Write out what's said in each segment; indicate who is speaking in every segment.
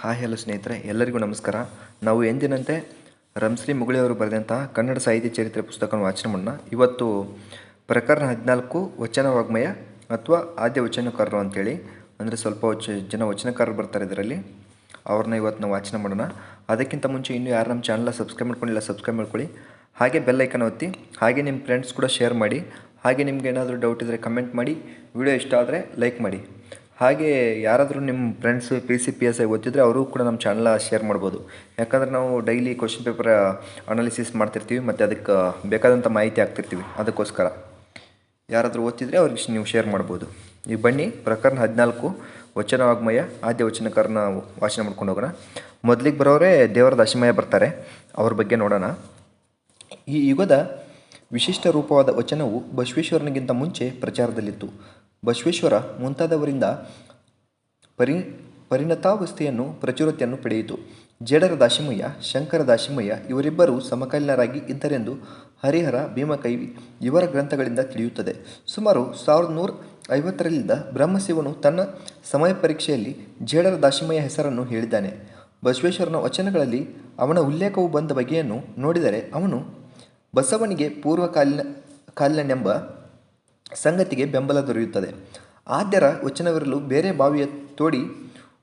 Speaker 1: Hi hello ಸ್ನೇಹಿತರೆ, ಎಲ್ಲರಿಗೂ ನಮಸ್ಕಾರ. ನಾವು ಎಂದಿನಂತೆ ರಂಶ್ರೀ ಮುಗುಳಿಯವರು ಬರೆದಂತಹ ಕನ್ನಡ ಸಾಹಿತ್ಯ ಚರಿತ್ರೆ ಪುಸ್ತಕವನ್ನು ವಾಚನ ಮಾಡೋಣ. ಇವತ್ತು ಪ್ರಕರಣ ಹದಿನಾಲ್ಕು ವಚನ ವಾಗ್ಮಯ ಅಥವಾ ಆದ್ಯ ವಚನಕಾರರು ಅಂತೇಳಿ, ಅಂದರೆ ಸ್ವಲ್ಪ ವಚ, ಜನ ವಚನಕಾರರು ಬರ್ತಾರೆ ಇದರಲ್ಲಿ. ಅವ್ರನ್ನ ಇವತ್ತು ನಾವು ವಾಚನ ಮಾಡೋಣ. ಅದಕ್ಕಿಂತ ಮುಂಚೆ ಇನ್ನೂ ಯಾರು ನಮ್ಮ ಚಾನಲ್ನ ಸಬ್ಸ್ಕ್ರೈಬ್ ಮಾಡ್ಕೊಂಡಿಲ್ಲ ಸಬ್ಸ್ಕ್ರೈಬ್ ಮಾಡ್ಕೊಳ್ಳಿ. ಹಾಗೆ ಬೆಲ್ ಐಕನ್ ಒತ್ತಿ, ಹಾಗೆ ನಿಮ್ಮ ಫ್ರೆಂಡ್ಸ್ ಕೂಡ ಶೇರ್ ಮಾಡಿ, ಹಾಗೆ ನಿಮ್ಗೆ ಏನಾದರೂ ಡೌಟ್ ಇದ್ದರೆ ಕಮೆಂಟ್ ಮಾಡಿ ವಿಡಿಯೋ ಇಷ್ಟ ಆದರೆ ಲೈಕ್ ಮಾಡಿ. ಹಾಗೆ ಯಾರಾದರೂ ನಿಮ್ಮ friends P C P S I ಓದ್ತಿದ್ರೆ ಅವರು ಕೂಡ ನಮ್ಮ ಚಾನಲ್ನ ಶೇರ್ ಮಾಡ್ಬೋದು. ಯಾಕಂದ್ರೆ ನಾವು ಡೈಲಿ ಕ್ವಶನ್ ಪೇಪರ್ ಅನಾಲಿಸಿಸ್ ಮಾಡ್ತಿರ್ತೀವಿ ಮತ್ತು ಅದಕ್ಕೆ ಬೇಕಾದಂಥ ಮಾಹಿತಿ ಹಾಕ್ತಿರ್ತೀವಿ. ಅದಕ್ಕೋಸ್ಕರ. ಯಾರಾದರೂ ಓದ್ತಿದ್ರೆ ಅವ್ರಿಗೆ ನೀವು ಶೇರ್ ಮಾಡ್ಬೋದು. ಈಗ ಬನ್ನಿ, ಪ್ರಕರಣ ಹದಿನಾಲ್ಕು ವಚನ ವಾಗ್ಮಯ ಆದ್ಯ ವಚನಕಾರನ ವಾಚನ ಮಾಡ್ಕೊಂಡು ಹೋಗೋಣ. ಮೊದಲಿಗೆ ಬರೋರೇ ದೇವರ ದಶಮಯ ಬರ್ತಾರೆ. ಅವ್ರ ಬಗ್ಗೆ ನೋಡೋಣ. ಈ ಯುಗದ ವಿಶಿಷ್ಟ ರೂಪವಾದ ವಚನವು ಬಸವೇಶ್ವರನಿಗಿಂತ ಮುಂಚೆ ಪ್ರಚಾರದಲ್ಲಿತ್ತು. ಬಸವೇಶ್ವರ ಮುಂತಾದವರಿಂದ ಪರಿ, ಪರಿಣತಾವಸ್ಥೆಯನ್ನು, ಪ್ರಚುರತೆಯನ್ನು ಪಡೆಯಿತು. ಜೇಡರ ದಾಶಿಮಯ್ಯ ಶಂಕರ ದಾಶಿಮಯ್ಯ ಇವರಿಬ್ಬರು ಸಮಕಾಲೀನರಾಗಿ ಇದ್ದರೆಂದು ಹರಿಹರ ಭೀಮಕೈವಿ ಇವರ ಗ್ರಂಥಗಳಿಂದ ತಿಳಿಯುತ್ತದೆ. ಸುಮಾರು ಸಾವಿರದ ನೂರ ಐವತ್ತರಲ್ಲಿದ್ದ ಬ್ರಹ್ಮಶಿವನು ತನ್ನ ಸಮಯ ಪರೀಕ್ಷೆಯಲ್ಲಿ ಜೇಡರ ದಾಶಿಮಯ್ಯ ಹೆಸರನ್ನು ಹೇಳಿದ್ದಾನೆ. ಬಸವೇಶ್ವರನ ವಚನಗಳಲ್ಲಿ ಅವನ ಉಲ್ಲೇಖವು ಬಂದ ಬಗೆಯನ್ನು ನೋಡಿದರೆ ಅವನು ಬಸವನಿಗೆ ಪೂರ್ವಕಾಲೀನ, ಕಾಲೀನನೆಂಬ ಸಂಗತಿಗೆ ಬೆಂಬಲ ದೊರೆಯುತ್ತದೆ. ಆದ್ಯರ ವಚನವಿರಲು ಬೇರೆ ಬಾವಿಯ ತೋಡಿ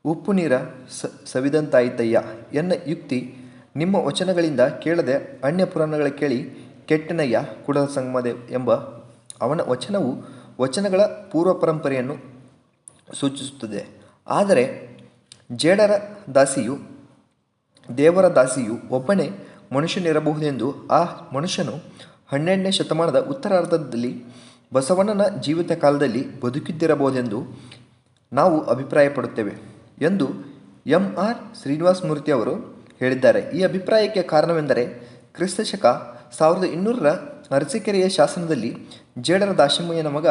Speaker 1: ಉಪ್ಪು ನೀರ ಸ, ಸವಿದಂತಾಯಿತಯ್ಯ. ಎನ್ನ ಯುಕ್ತಿ, ನಿಮ್ಮ ವಚನಗಳಿಂದ ಕೇಳದೆ ಅನ್ಯ ಪುರಾಣಗಳ ಕೇಳಿ ಕೆಟ್ಟನಯ್ಯ ಕುಡಲ ಸಂಗಮದೆ ಎಂಬ ಅವನ ವಚನವು ವಚನಗಳ ಪೂರ್ವ ಪರಂಪರೆಯನ್ನು ಸೂಚಿಸುತ್ತದೆ. ಆದರೆ ಜೇಡರ ದಾಸಿಯು, ದೇವರ ದಾಸಿಯು ಒಬ್ಬನೇ ಮನುಷ್ಯನಿರಬಹುದೆಂದು ಆ ಮನುಷ್ಯನು ಹನ್ನೆರಡನೇ ಶತಮಾನದ ಉತ್ತರಾರ್ಧದಲ್ಲಿ ಬಸವಣ್ಣನ ಜೀವಿತ ಕಾಲದಲ್ಲಿ ಬದುಕಿದ್ದಿರಬಹುದೆಂದು ನಾವು ಅಭಿಪ್ರಾಯಪಡುತ್ತೇವೆ ಎಂದು ಎಂ ಆರ್ ಶ್ರೀನಿವಾಸ ಮೂರ್ತಿ ಅವರು ಹೇಳಿದ್ದಾರೆ. ಈ ಅಭಿಪ್ರಾಯಕ್ಕೆ ಕಾರಣವೆಂದರೆ ಕ್ರಿಸ್ತ ಶಕ ಸಾವಿರದ ಇನ್ನೂರರ ಅರಸಿಕೆರೆಯ ಶಾಸನದಲ್ಲಿ ಜೇಡರ ದಾಶಮಯ್ಯನ ಮಗ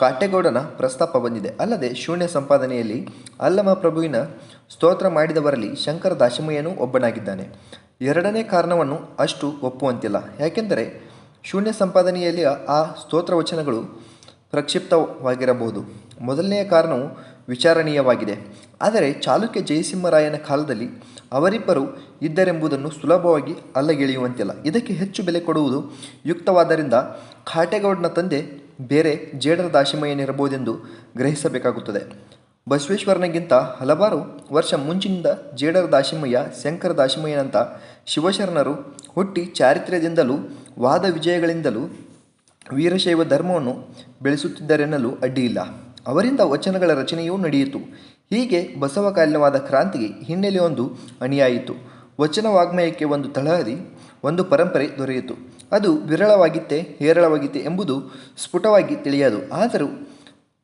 Speaker 1: ಕಾಟೇಗೌಡನ ಪ್ರಸ್ತಾಪ ಬಂದಿದೆ. ಅಲ್ಲದೆ ಶೂನ್ಯ ಸಂಪಾದನೆಯಲ್ಲಿ ಅಲ್ಲಮ ಪ್ರಭುವಿನ ಸ್ತೋತ್ರ ಮಾಡಿದವರಲ್ಲಿ ಶಂಕರ ದಾಶಮಯ್ಯನೂ ಒಬ್ಬನಾಗಿದ್ದಾನೆ. ಎರಡನೇ ಕಾರಣವನ್ನು ಅಷ್ಟು ಒಪ್ಪುವಂತಿಲ್ಲ. ಯಾಕೆಂದರೆ ಶೂನ್ಯ ಸಂಪಾದನೆಯಲ್ಲಿ ಆ ಸ್ತೋತ್ರ ವಚನಗಳು ಪ್ರಕ್ಷಿಪ್ತವಾಗಿರಬಹುದು. ಮೊದಲನೆಯ ಕಾರಣವು ವಿಚಾರಣೀಯವಾಗಿದೆ. ಆದರೆ ಚಾಲುಕ್ಯ ಜಯಸಿಂಹರಾಯನ ಕಾಲದಲ್ಲಿ ಅವರಿಬ್ಬರು ಇದ್ದರೆಂಬುದನ್ನು ಸುಲಭವಾಗಿ ಅಲ್ಲಗೆಳೆಯುವಂತಿಲ್ಲ. ಇದಕ್ಕೆ ಹೆಚ್ಚು ಬೆಲೆ ಕೊಡುವುದು ಯುಕ್ತವಾದ್ದರಿಂದ ಖಾಟೆಗೌಡನ ತಂದೆ ಬೇರೆ ಜೇಡರ ದಾಶಿಮಯ್ಯನಿರಬಹುದೆಂದು ಗ್ರಹಿಸಬೇಕಾಗುತ್ತದೆ. ಬಸವೇಶ್ವರನಿಗಿಂತ ಹಲವಾರು ವರ್ಷ ಮುಂಚಿನಿಂದ ಜೇಡರ ದಾಶಿಮಯ್ಯ ಶಂಕರ ದಾಶಿಮಯ್ಯನಂಥ ಶಿವಶರಣರು ಹುಟ್ಟಿ ಚಾರಿತ್ರ್ಯದಿಂದಲೂ ವಾದ ವಿಜಯಗಳಿಂದಲೂ ವೀರಶೈವ ಧರ್ಮವನ್ನು ಬೆಳೆಸುತ್ತಿದ್ದರೆನ್ನಲು ಅಡ್ಡಿಯಿಲ್ಲ. ಅವರಿಂದ ವಚನಗಳ ರಚನೆಯೂ ನಡೆಯಿತು. ಹೀಗೆ ಬಸವಕಾಲೀನವಾದ ಕ್ರಾಂತಿಗೆ ಹಿನ್ನೆಲೆಯೊಂದು ಅಣಿಯಾಯಿತು. ವಚನ ವಾಗ್ಮಯಕ್ಕೆ ಒಂದು ತಳಹದಿ, ಒಂದು ಪರಂಪರೆ ದೊರೆಯಿತು. ಅದು ವಿರಳವಾಗಿತ್ತೆ ಹೇರಳವಾಗಿತ್ತೆ ಎಂಬುದು ಸ್ಫುಟವಾಗಿ ತಿಳಿಯದು. ಆದರೂ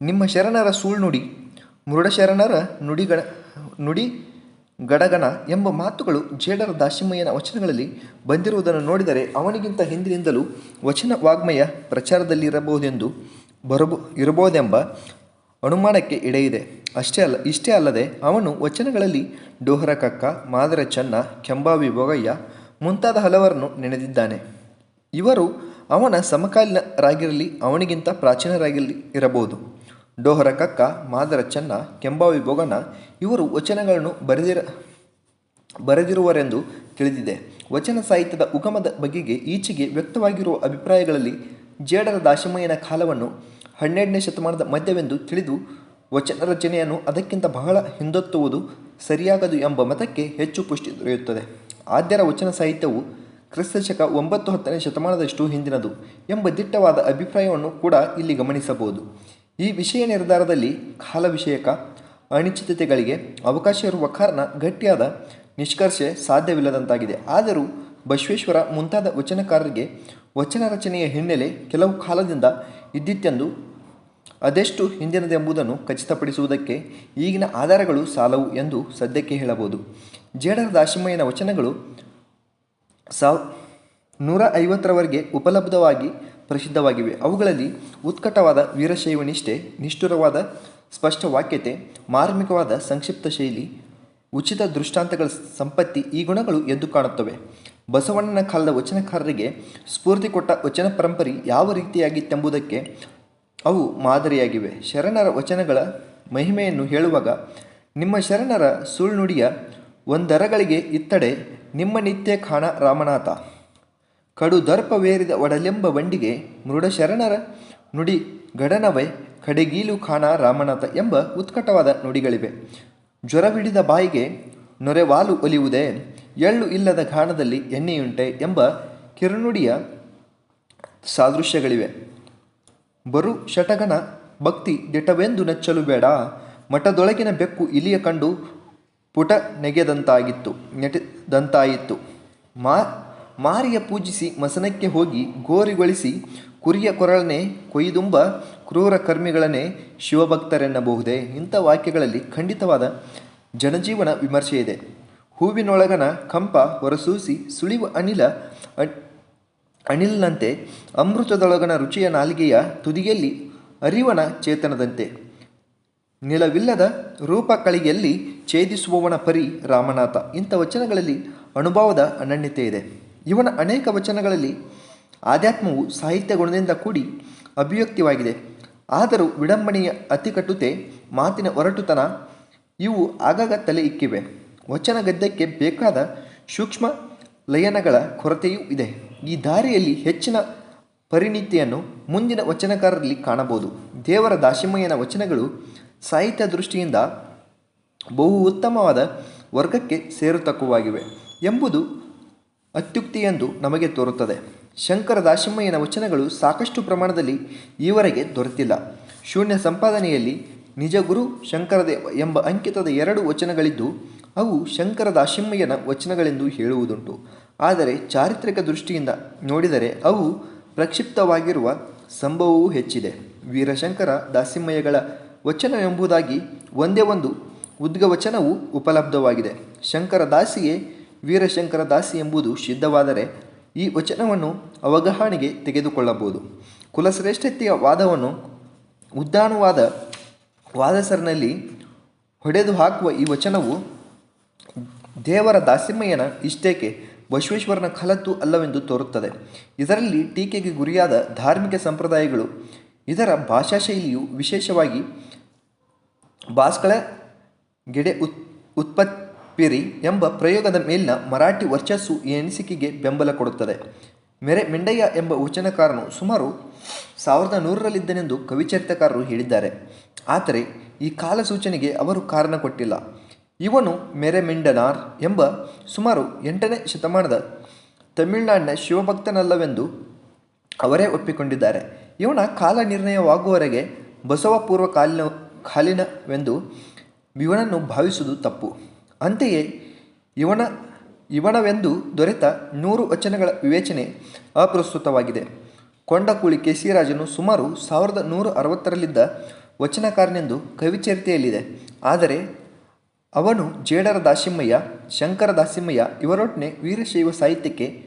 Speaker 1: ನಿಮ್ಮ ಶರಣರ ಸೂಳ್ನುಡಿ ಮೃಡಶರಣರ ನುಡಿಗಳ ನುಡಿ ಗಡಗಣ ಎಂಬ ಮಾತುಗಳು ಜೇಡರ ದಾಶಿಮಯ್ಯನ ವಚನಗಳಲ್ಲಿ ಬಂದಿರುವುದನ್ನು ನೋಡಿದರೆ ಅವನಿಗಿಂತ ಹಿಂದಿನಿಂದಲೂ ವಚನ ವಾಗ್ಮಯ ಪ್ರಚಾರದಲ್ಲಿರಬಹುದೆಂದು ಬರಬೋ, ಇರಬಹುದೆಂಬ ಅನುಮಾನಕ್ಕೆ ಎಡೆಯಿದೆ. ಅಷ್ಟೇ ಅಲ್ಲ, ಇಷ್ಟೇ ಅಲ್ಲದೆ ಅವನು ವಚನಗಳಲ್ಲಿ ಡೋಹರ ಕಕ್ಕ, ಮಾದರ ಚನ್ನ, ಕೆಂಬಾವಿ ಬೊಗಯ್ಯ ಮುಂತಾದ ಹಲವರನ್ನು ನೆನೆದಿದ್ದಾನೆ. ಇವರು ಅವನ ಸಮಕಾಲೀನರಾಗಿರಲಿ, ಅವನಿಗಿಂತ ಪ್ರಾಚೀನರಾಗಿರಲಿ ಇರಬಹುದು. ಡೋಹರ ಕಕ್ಕ ಮಾದರ ಚನ್ನ ಕೆಂಬಾವಿ ಭೋಗನ ಇವರು ವಚನಗಳನ್ನು ಬರೆದಿರ, ಬರೆದಿರುವರೆಂದು ತಿಳಿದಿದೆ. ವಚನ ಸಾಹಿತ್ಯದ ಉಗಮದ ಬಗೆಗೆ ಈಚೆಗೆ ವ್ಯಕ್ತವಾಗಿರುವ ಅಭಿಪ್ರಾಯಗಳಲ್ಲಿ ಜೇಡರ ದಾಶಮಯ್ಯನ ಕಾಲವನ್ನು ಹನ್ನೆರಡನೇ ಶತಮಾನದ ಮಧ್ಯವೆಂದು ತಿಳಿದು ವಚನ ರಚನೆಯನ್ನು ಅದಕ್ಕಿಂತ ಬಹಳ ಹಿಂದೊತ್ತುವುದು ಸರಿಯಾಗದು ಎಂಬ ಮತಕ್ಕೆ ಹೆಚ್ಚು ಪುಷ್ಟಿ ದೊರೆಯುತ್ತದೆ. ಆದ್ಯರ ವಚನ ಸಾಹಿತ್ಯವು ಕ್ರಿಸ್ತಶಕ ಒಂಬತ್ತು ಹತ್ತನೇ ಶತಮಾನದಷ್ಟು ಹಿಂದಿನದು ಎಂಬ ದಿಟ್ಟವಾದ ಅಭಿಪ್ರಾಯವನ್ನು ಕೂಡ ಇಲ್ಲಿ ಗಮನಿಸಬಹುದು. ಈ ವಿಷಯ ನಿರ್ಧಾರದಲ್ಲಿ ಕಾಲ ವಿಷಯಕ ಅನಿಶ್ಚಿತತೆಗಳಿಗೆ ಅವಕಾಶ ಇರುವ ಕಾರಣ ಗಟ್ಟಿಯಾದ ನಿಷ್ಕರ್ಷೆ ಸಾಧ್ಯವಿಲ್ಲದಂತಾಗಿದೆ. ಆದರೂ ಬಸವೇಶ್ವರ ಮುಂತಾದ ವಚನಕಾರರಿಗೆ ವಚನ ರಚನೆಯ ಹಿನ್ನೆಲೆ ಕೆಲವು ಕಾಲದಿಂದ ಇದ್ದಿತ್ತೆಂದು ಅದೆಷ್ಟು ಹಿಂದಿನದೆಂಬುದನ್ನು ಖಚಿತಪಡಿಸುವುದಕ್ಕೆ ಈಗಿನ ಆಧಾರಗಳು ಸಾಲವು ಎಂದು ಸದ್ಯಕ್ಕೆ ಹೇಳಬಹುದು. ಜೇಡರ ದಾಶಿಮಯ್ಯನ ವಚನಗಳು ಸಾವ್ ನೂರ ಐವತ್ತರವರೆಗೆ ಉಪಲಬ್ಧವಾಗಿ ಪ್ರಸಿದ್ಧವಾಗಿವೆ. ಅವುಗಳಲ್ಲಿ ಉತ್ಕಟವಾದ ವೀರಶೈವ ನಿಷ್ಠೆ ನಿಷ್ಠುರವಾದ ಸ್ಪಷ್ಟ ವಾಕ್ಯತೆ ಮಾರ್ಮಿಕವಾದ ಸಂಕ್ಷಿಪ್ತ ಶೈಲಿ, ಉಚಿತ ದೃಷ್ಟಾಂತಗಳ ಸಂಪತ್ತಿ ಈ ಗುಣಗಳು ಎದ್ದು ಕಾಣುತ್ತವೆ. ಬಸವಣ್ಣನ ಕಾಲದ ವಚನಕಾರರಿಗೆ ಸ್ಫೂರ್ತಿ ಕೊಟ್ಟ ವಚನ ಪರಂಪರೆ ಯಾವ ರೀತಿಯಾಗಿತ್ತೆಂಬುದಕ್ಕೆ ಅವು ಮಾದರಿಯಾಗಿವೆ. ಶರಣರ ವಚನಗಳ ಮಹಿಮೆಯನ್ನು ಹೇಳುವಾಗ, ನಿಮ್ಮ ಶರಣರ ಸುಳ್ನುಡಿಯ ಒಂದರಗಳಿಗೆ ಇತ್ತಡೆ, ನಿಮ್ಮ ನಿತ್ಯ ಖಾಣ ರಾಮನಾಥ. ಕಡು ದರ್ಪವೇರಿದ ಒಡಲೆಂಬ ಬಂಡಿಗೆ ಮೃಡಶರಣರ ನುಡಿ ಗಡನವೈ ಕಡೆಗೀಲು ಖಾಣ ರಾಮನಾಥ ಎಂಬ ಉತ್ಕಟವಾದ ನುಡಿಗಳಿವೆ. ಜ್ವರವಿಡಿದ ಬಾಯಿಗೆ ನೊರೆವಾಲು ಒಲಿಯುವುದೇ ಎಳ್ಳು ಇಲ್ಲದ ಘಾಣದಲ್ಲಿ ಎಣ್ಣೆಯುಂಟೆ ಎಂಬ ಕಿರುನುಡಿಯ ಸಾದೃಶ್ಯಗಳಿವೆ. ಬರು ಶಟಗನ ಭಕ್ತಿ ದಿಟವೆಂದು ನೆಚ್ಚಲು ಬೇಡ. ಮಠದೊಳಗಿನ ಬೆಕ್ಕು ಇಲಿಯ ಕಂಡು ಪುಟ ನೆಗೆದಂತಾಗಿತ್ತು ನೆಟದಂತಾಯಿತು ಮಾ ಮಾರಿಯ ಪೂಜಿಸಿ ಮಸನಕ್ಕೆ ಹೋಗಿ ಗೋರಿಗೊಳಿಸಿ ಕುರಿಯ ಕೊರಳನೆ ಕೊಯ್ದುಂಬ ಕ್ರೂರ ಕರ್ಮಿಗಳನ್ನೇ ಶಿವಭಕ್ತರೆನ್ನಬಹುದೇ? ಇಂಥ ವಾಕ್ಯಗಳಲ್ಲಿ ಖಂಡಿತವಾದ ಜನಜೀವನ ವಿಮರ್ಶೆ ಇದೆ ಹೂವಿನೊಳಗನ ಕಂಪ ಹೊರಸೂಸಿ ಸುಳಿವ ಅನಿಲ ಅನಿಲ್ನಂತೆ ಅಮೃತದೊಳಗನ ರುಚಿಯ ನಾಲಿಗೆಯ ತುದಿಯಲ್ಲಿ ಅರಿವನ ಚೇತನದಂತೆ. ನಿಲವಿಲ್ಲದ ರೂಪಕಳಿಯಲ್ಲಿ ಛೇದಿಸುವವನ ಪರಿ ರಾಮನಾಥ. ಇಂಥ ವಚನಗಳಲ್ಲಿ ಅನುಭವದ ಅನನ್ಯತೆ ಇದೆ ಇವನ ಅನೇಕ ವಚನಗಳಲ್ಲಿ ಆಧ್ಯಾತ್ಮವು ಸಾಹಿತ್ಯ ಗುಣದಿಂದ ಕೂಡಿ ಅಭಿವ್ಯಕ್ತಿವಾಗಿದೆ. ಆದರೂ ವಿಡಂಬನೆಯ ಅತಿಕಟ್ಟುತೆ ಮಾತಿನ ಒರಟುತನ, ಇವು ಆಗಾಗ ತಲೆ ಇಕ್ಕಿವೆ. ವಚನ ಗದ್ಯಕ್ಕೆ ಬೇಕಾದ ಸೂಕ್ಷ್ಮ ಲಯನಗಳ ಕೊರತೆಯೂ ಇದೆ. ಈ ದಾರಿಯಲ್ಲಿ ಹೆಚ್ಚಿನ ಪರಿಣಿತಿಯನ್ನು ಮುಂದಿನ ವಚನಕಾರರಲ್ಲಿ ಕಾಣಬಹುದು. ದೇವರ ದಾಸಿಮಯ್ಯನ ವಚನಗಳು ಸಾಹಿತ್ಯ ದೃಷ್ಟಿಯಿಂದ ಬಹು ಉತ್ತಮವಾದ ವರ್ಗಕ್ಕೆ ಸೇರತಕ್ಕವಾಗಿವೆ ಎಂಬುದು ಅತ್ಯುಕ್ತಿಯೆಂದು ನಮಗೆ ತೋರುತ್ತದೆ. ಶಂಕರ ದಾಸಿಮಯ್ಯನ ವಚನಗಳು ಸಾಕಷ್ಟು ಪ್ರಮಾಣದಲ್ಲಿ ಈವರೆಗೆ ದೊರೆತಿಲ್ಲ. ಶೂನ್ಯ ಸಂಪಾದನೆಯಲ್ಲಿ ನಿಜಗುರು ಶಂಕರದೇವ ಎಂಬ ಅಂಕಿತದ ಎರಡು ವಚನಗಳಿದ್ದು, ಅವು ಶಂಕರ ದಾಸಿಮಯ್ಯನ ವಚನಗಳೆಂದು ಹೇಳುವುದುಂಟು. ಆದರೆ ಚಾರಿತ್ರಿಕ ದೃಷ್ಟಿಯಿಂದ ನೋಡಿದರೆ ಅವು ಪ್ರಕ್ಷಿಪ್ತವಾಗಿರುವ ಸಂಭವವೂ ಹೆಚ್ಚಿದೆ. ವೀರಶಂಕರ ದಾಸಿಮಯ್ಯಗಳ ವಚನವೆಂಬುದಾಗಿ ಒಂದೇ ಒಂದು ಉದ್ಗವಚನವು ಉಪಲಬ್ಧವಾಗಿದೆ. ಶಂಕರ ದಾಸಿಯೇ ವೀರಶಂಕರ ದಾಸಿ ಎಂಬುದು ಸಿದ್ಧವಾದರೆ ಈ ವಚನವನ್ನು ಅವಗಹಣೆಗೆ ತೆಗೆದುಕೊಳ್ಳಬಹುದು. ಕುಲಶ್ರೇಷ್ಠತೆಯ ವಾದವನ್ನು ಉದ್ದಾನುವಾದ ವಾದಸರ್ನಲ್ಲಿ ಹೊಡೆದು ಹಾಕುವ ಈ ವಚನವು ದೇವರ ದಾಸಿಮಯ್ಯನ ಇಷ್ಟೇಕೆ ಬಸವೇಶ್ವರನ ಕಲತ್ತು ಅಲ್ಲವೆಂದು ತೋರುತ್ತದೆ. ಇದರಲ್ಲಿ ಟೀಕೆಗೆ ಗುರಿಯಾದ ಧಾರ್ಮಿಕ ಸಂಪ್ರದಾಯಗಳು, ಇದರ ಭಾಷಾ ಶೈಲಿಯು ವಿಶೇಷವಾಗಿ ಭಾಸ್ಕಳ ಗೆಡೆ ಉತ್ ಉತ್ಪತ್ತಿರಿ ಎಂಬ ಪ್ರಯೋಗದ ಮೇಲಿನ ಮರಾಠಿ ವರ್ಚಸ್ಸು ಈ ಅನಿಸಿಕೆಗೆ ಬೆಂಬಲ ಕೊಡುತ್ತದೆ. ಮೆರೆ ಮೆಂಡಯ್ಯ ಎಂಬ ವಚನಕಾರನು ಸುಮಾರು ಸಾವಿರದ ನೂರರಲ್ಲಿದ್ದನೆಂದು ಕವಿಚರಿತಕಾರರು ಹೇಳಿದ್ದಾರೆ. ಆದರೆ ಈ ಕಾಲ ಸೂಚನೆಗೆ ಅವರು ಕಾರಣ ಕೊಟ್ಟಿಲ್ಲ. ಇವನು ಮೆರೆ ಮೆಂಡನಾರ್ ಎಂಬ ಸುಮಾರು ಎಂಟನೇ ಶತಮಾನದ ತಮಿಳುನಾಡಿನ ಶಿವಭಕ್ತನಲ್ಲವೆಂದು ಅವರೇ ಒಪ್ಪಿಕೊಂಡಿದ್ದಾರೆ. ಇವನ ಕಾಲ ನಿರ್ಣಯವಾಗುವವರೆಗೆ ಬಸವ ಪೂರ್ವ ಕಾಲಿನ ಕಾಲಿನವೆಂದು ಇವನನ್ನು ಭಾವಿಸುವುದು ತಪ್ಪು. ಅಂತೆಯೇ ಇವನ, ಇವನವೆಂದು ದೊರೆತ ನೂರು ವಚನಗಳ ವಿವೇಚನೆ ಅಪ್ರಸ್ತುತವಾಗಿದೆ. ಕೊಂಡಕುಳಿ ಕೇಸಿರಾಜನು ಸುಮಾರು ಸಾವಿರದ ನೂರ ಅರವತ್ತರಲ್ಲಿದ್ದ ವಚನಕಾರನೆಂದು ಕವಿಚರಿತೆಯಲ್ಲಿದೆ. ಆದರೆ ಅವನು ಜೇಡರ ದಾಸಿಮಯ್ಯ ಶಂಕರ ದಾಸಿಮಯ್ಯ ಇವರೊಟ್ಟನೆ ವೀರಶೈವ ಸಾಹಿತ್ಯಕ್ಕೆ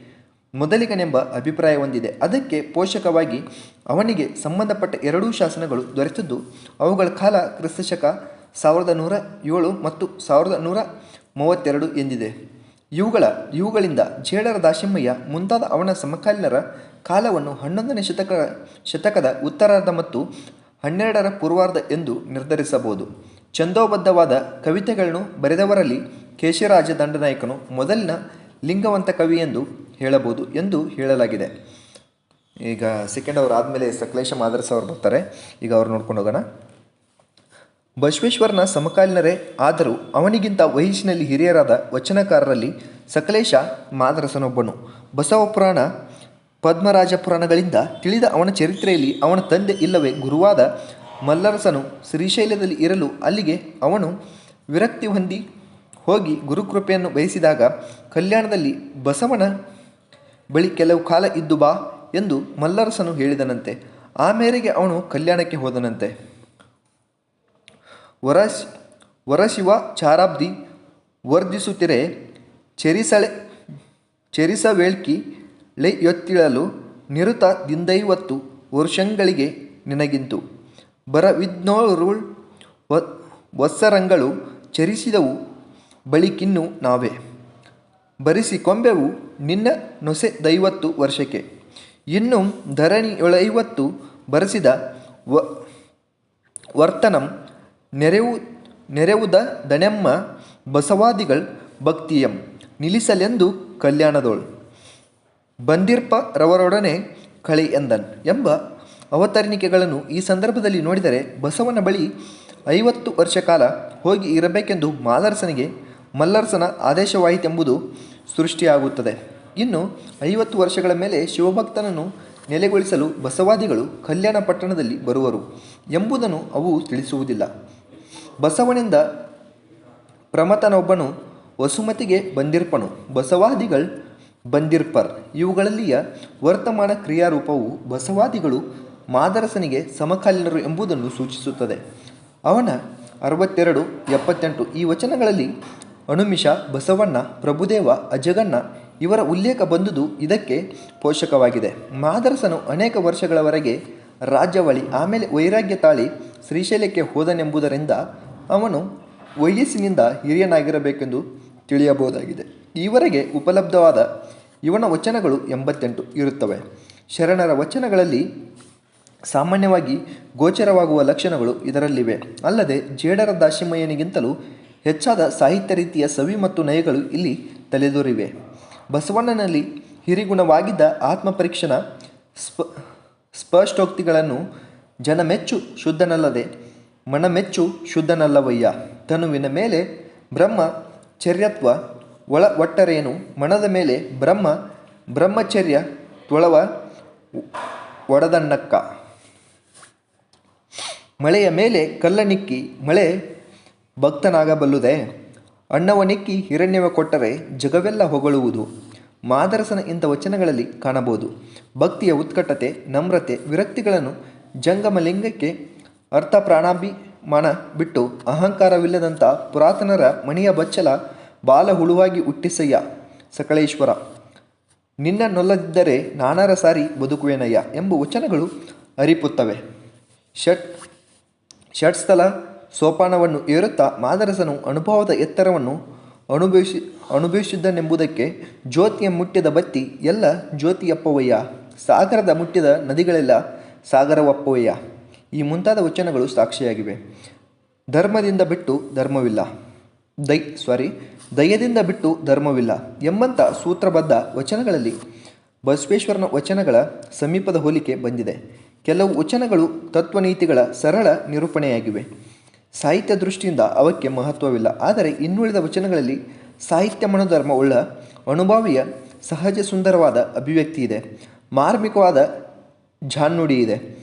Speaker 1: ಮೊದಲಿಗನೆಂಬ ಅಭಿಪ್ರಾಯ ಹೊಂದಿದೆ. ಅದಕ್ಕೆ ಪೋಷಕವಾಗಿ ಅವನಿಗೆ ಸಂಬಂಧಪಟ್ಟ ಎರಡೂ ಶಾಸನಗಳು ದೊರೆತದ್ದು ಅವುಗಳ ಕಾಲ ಕ್ರಿಸ್ತಶಕ ಸಾವಿರದ ನೂರ ಏಳು ಮತ್ತು ಸಾವಿರದ ನೂರ ಮೂವತ್ತೆರಡು ಎಂದಿದೆ. ಇವುಗಳ, ಇವುಗಳಿಂದ ಜೇಡರ ದಾಶಿಮ್ಮಯ್ಯ ಮುಂತಾದ ಅವನ ಸಮಕಾಲೀನರ ಕಾಲವನ್ನು ಹನ್ನೊಂದನೇ ಶತಕ, ಶತಕದ ಉತ್ತರಾರ್ಧ ಮತ್ತು ಹನ್ನೆರಡರ ಪೂರ್ವಾರ್ಧ ಎಂದು ನಿರ್ಧರಿಸಬಹುದು. ಛಂದೋಬದ್ಧವಾದ ಕವಿತೆಗಳನ್ನು ಬರೆದವರಲ್ಲಿ ಕೇಶರಾಜ ದಂಡನಾಯಕನು ಮೊದಲಿನ ಲಿಂಗವಂತ ಕವಿ ಎಂದು ಹೇಳಬಹುದು ಎಂದು ಹೇಳಲಾಗಿದೆ. ಈಗ ಸೆಕೆಂಡ್ ಅವರು ಆದಮೇಲೆ ಸಕಲೇಶ ಮಾದರಸ ಅವರು ಬರ್ತಾರೆ. ಈಗ ಅವ್ರು ನೋಡ್ಕೊಂಡು ಹೋಗೋಣ. ಬಸವೇಶ್ವರನ ಸಮಕಾಲೀನರೇ ಆದರೂ ಅವನಿಗಿಂತ ವಯಸ್ಸಿನಲ್ಲಿ ಹಿರಿಯರಾದ ವಚನಕಾರರಲ್ಲಿ ಸಕಲೇಶ ಮಾದರಸನೊಬ್ಬನು. ಬಸವ ಪುರಾಣ ಪದ್ಮರಾಜ ಪುರಾಣಗಳಿಂದ ತಿಳಿದ ಅವನ ಚರಿತ್ರೆಯಲ್ಲಿ ಅವನ ತಂದೆ ಇಲ್ಲವೇ ಗುರುವಾದ ಮಲ್ಲರಸನು ಶ್ರೀಶೈಲದಲ್ಲಿ ಇರಲು ಅಲ್ಲಿಗೆ ಅವನು ವಿರಕ್ತಿ ಹೊಂದಿ ಹೋಗಿ ಗುರುಕೃಪೆಯನ್ನು ಬಯಸಿದಾಗ, ಕಲ್ಯಾಣದಲ್ಲಿ ಬಸವನ ಬಳಿ ಕೆಲವು ಕಾಲ ಇದ್ದು ಬಾ ಎಂದು ಮಲ್ಲರಸನು ಹೇಳಿದನಂತೆ. ಆ ಮೇರೆಗೆ ಅವನು ಕಲ್ಯಾಣಕ್ಕೆ ಹೋದನಂತೆ. ವರಸ್ ವರಶಿವ ಚಾರಾಬ್ದಿ ವರ್ಧಿಸುತ್ತಿರೆ, ಚೆರಿಸಳೆ, ಚೆರಿಸವೇಳ್ಕಿ ಲೈಯೊತ್ತಿಳಲು ನಿರುತ ದಿಂದೈವತ್ತು ವರ್ಷಂಗಳಿಗೆ ನಿನಗಿಂತು. ಬರವಿದ್ನೋರುಳ್ ವತ್ಸರಂಗಳು ಚರಿಸಿದವು ಬಳಿಕಿನ್ನು ನಾವೇ. ಬರಿಸಿ ಕೊಂಬೆವು ನಿನ್ನ ನೊಸೆ ದೈವತ್ತು ವರ್ಷಕ್ಕೆ. ಇನ್ನು ಧರಣಿಯೊಳೈವತ್ತು ಬರೆಸಿದ ವ, ವರ್ತನಂ ನೆರೆವು, ನೆರೆವುದ ದಣೆಮ್ಮ ಬಸವಾದಿಗಳ್ ಭಕ್ತಿಯಂ ನಿಲ್ಲಿಸಲೆಂದು ಕಲ್ಯಾಣದೋಳ್. ಬಂದಿರ್ಪ ರವರೊಡನೆ ಕಳೆ ಎಂದನ್ ಎಂಬ ಅವತರಣಿಕೆಗಳನ್ನು ಈ ಸಂದರ್ಭದಲ್ಲಿ ನೋಡಿದರೆ ಬಸವನ ಬಳಿ ಐವತ್ತು ವರ್ಷ ಕಾಲ ಹೋಗಿ ಇರಬೇಕೆಂದು ಮಾಲರಸನಿಗೆ ಮಲ್ಲರಸನ ಆದೇಶವಾಯಿತೆಂಬುದು ಸೃಷ್ಟಿಯಾಗುತ್ತದೆ. ಇನ್ನು ಐವತ್ತು ವರ್ಷಗಳ ಮೇಲೆ ಶಿವಭಕ್ತನನ್ನು ನೆಲೆಗೊಳಿಸಲು ಬಸವಾದಿಗಳು ಕಲ್ಯಾಣ ಪಟ್ಟಣದಲ್ಲಿ ಬರುವರು ಎಂಬುದನ್ನು ಅವು ತಿಳಿಸುವುದಿಲ್ಲ. ಬಸವನಿಂದ ಪ್ರಮತನೊಬ್ಬನು ವಸುಮತಿಗೆ ಬಂದಿರ್ಪನು. ಬಸವಾದಿಗಳು ಬಂದಿರ್ಪರ್. ಇವುಗಳಲ್ಲಿಯ ವರ್ತಮಾನ ಕ್ರಿಯಾರೂಪವು ಬಸವಾದಿಗಳು ಮಾದರಸನಿಗೆ ಸಮಕಾಲೀನರು ಎಂಬುದನ್ನು ಸೂಚಿಸುತ್ತದೆ. ಅವನ ಅರವತ್ತೆರಡು, ಎಪ್ಪತ್ತೆಂಟು ಈ ವಚನಗಳಲ್ಲಿ ಅಣುಮಿಷ ಬಸವಣ್ಣ, ಪ್ರಭುದೇವ, ಅಜಗಣ್ಣ ಇವರ ಉಲ್ಲೇಖ ಬಂದುದು ಇದಕ್ಕೆ ಪೋಷಕವಾಗಿದೆ. ಮಾದರಸನು ಅನೇಕ ವರ್ಷಗಳವರೆಗೆ ರಾಜ್ಯವಳಿ, ಆಮೇಲೆ ವೈರಾಗ್ಯ ತಾಳಿ ಶ್ರೀಶೈಲಕ್ಕೆ ಹೋದನೆಂಬುದರಿಂದ ಅವನು ವಯಸ್ಸಿನಿಂದ ಹಿರಿಯನಾಗಿರಬೇಕೆಂದು ತಿಳಿಯಬಹುದಾಗಿದೆ. ಈವರೆಗೆ ಉಪಲಬ್ಧವಾದ ಇವನ ವಚನಗಳು ಎಂಬತ್ತೆಂಟು ಇರುತ್ತವೆ. ಶರಣರ ವಚನಗಳಲ್ಲಿ ಸಾಮಾನ್ಯವಾಗಿ ಗೋಚರವಾಗುವ ಲಕ್ಷಣಗಳು ಇದರಲ್ಲಿವೆ. ಅಲ್ಲದೆ ಜೇಡರ ದಾಶಿಮಯ್ಯನಿಗಿಂತಲೂ ಹೆಚ್ಚಾದ ಸಾಹಿತ್ಯ ರೀತಿಯ ಸವಿ ಮತ್ತು ನಯಗಳು ಇಲ್ಲಿ ತಲೆದೋರಿವೆ. ಬಸವಣ್ಣನಲ್ಲಿ ಹಿರಿಗುಣವಾಗಿದ್ದ ಆತ್ಮಪರೀಕ್ಷಣ ಸ್ಪ, ಸ್ಪಷ್ಟೋಕ್ತಿಗಳನ್ನು ಜನಮೆಚ್ಚು ಶುದ್ಧನಲ್ಲದೆ ಮನಮೆಚ್ಚು ಶುದ್ಧನಲ್ಲವಯ್ಯ. ತನುವಿನ ಮೇಲೆ ಬ್ರಹ್ಮ ಚರ್ಯತ್ವ ಒಳ ಒಟ್ಟರೇನು? ಮನದ ಮೇಲೆ ಬ್ರಹ್ಮ ಬ್ರಹ್ಮಚರ್ಯ ತೊಳವ ಒಡದಣ್ಣಕ್ಕ. ಮಳೆಯ ಮೇಲೆ ಕಲ್ಲನಿಕ್ಕಿ ಮಳೆ ಭಕ್ತನಾಗಬಲ್ಲುದೇ. ಅಣ್ಣವನಿಕ್ಕಿ ಹಿರಣ್ಯವ ಕೊಟ್ಟರೆ ಜಗವೆಲ್ಲ ಹೊಗಳುವುದು. ಮಾದರಸನ ಇಂಥ ವಚನಗಳಲ್ಲಿ ಕಾಣಬಹುದು ಭಕ್ತಿಯ ಉತ್ಕಟತೆ, ನಮ್ರತೆ, ವಿರಕ್ತಿಗಳನ್ನು ಜಂಗಮ ಲಿಂಗಕ್ಕೆ ಅರ್ಥ ಪ್ರಾಣಾಭಿಮಾನ ಬಿಟ್ಟು ಅಹಂಕಾರವಿಲ್ಲದಂಥ ಪುರಾತನರ ಮಣಿಯ ಬಚ್ಚಲ ಬಾಲ ಹುಳುವಾಗಿ ಹುಟ್ಟಿಸಯ್ಯ ಸಕಳೇಶ್ವರ ನಿನ್ನ ನೊಲ್ಲದಿದ್ದರೆ ನಾನರ ಸಾರಿ ಬದುಕುವೆನಯ್ಯ ಎಂಬ ವಚನಗಳು ಅರಿಪುತ್ತವೆ ಷಟ್, ಷಟ್ಸ್ಥಲ ಸೋಪಾನವನ್ನು ಏರುತ್ತಾ ಮಾದರಸನು ಅನುಭವದ ಎತ್ತರವನ್ನು ಅನುಭವಿಸಿ ಅನುಭವಿಸಿದ್ದನೆಂಬುದಕ್ಕೆ ಜ್ಯೋತಿಯ ಮುಟ್ಟಿದ ಬತ್ತಿ ಎಲ್ಲ ಜ್ಯೋತಿಯಪ್ಪವಯ್ಯ ಸಾಗರದ ಮುಟ್ಟಿದ ನದಿಗಳೆಲ್ಲ ಸಾಗರವಪ್ಪವಯ್ಯ ಈ ಮುಂತಾದ ವಚನಗಳು ಸಾಕ್ಷಿಯಾಗಿವೆ. ಧರ್ಮದಿಂದ ಬಿಟ್ಟು ಧರ್ಮವಿಲ್ಲ. ದೈ ಸಾರಿ ದಯದಿಂದ ಬಿಟ್ಟು ಧರ್ಮವಿಲ್ಲ ಎಂಬಂಥ ಸೂತ್ರಬದ್ಧ ವಚನಗಳಲ್ಲಿ ಬಸವೇಶ್ವರನ ವಚನಗಳ ಸಮೀಪದ ಹೋಲಿಕೆ ಬಂದಿದೆ. ಕೆಲವು ವಚನಗಳು ತತ್ವನೀತಿಗಳ ಸರಳ ನಿರೂಪಣೆಯಾಗಿವೆ. ಸಾಹಿತ್ಯ ದೃಷ್ಟಿಯಿಂದ ಅವಕ್ಕೆ ಮಹತ್ವವಿಲ್ಲ. ಆದರೆ ಇನ್ನುಳಿದ ವಚನಗಳಲ್ಲಿ ಸಾಹಿತ್ಯ ಮನೋಧರ್ಮ ಉಳ್ಳ ಅನುಭಾವಿಯ ಸಹಜ ಸುಂದರವಾದ ಅಭಿವ್ಯಕ್ತಿ ಇದೆ. ಮಾರ್ಮಿಕವಾದ ಜಾನ್ನುಡಿ ಇದೆ.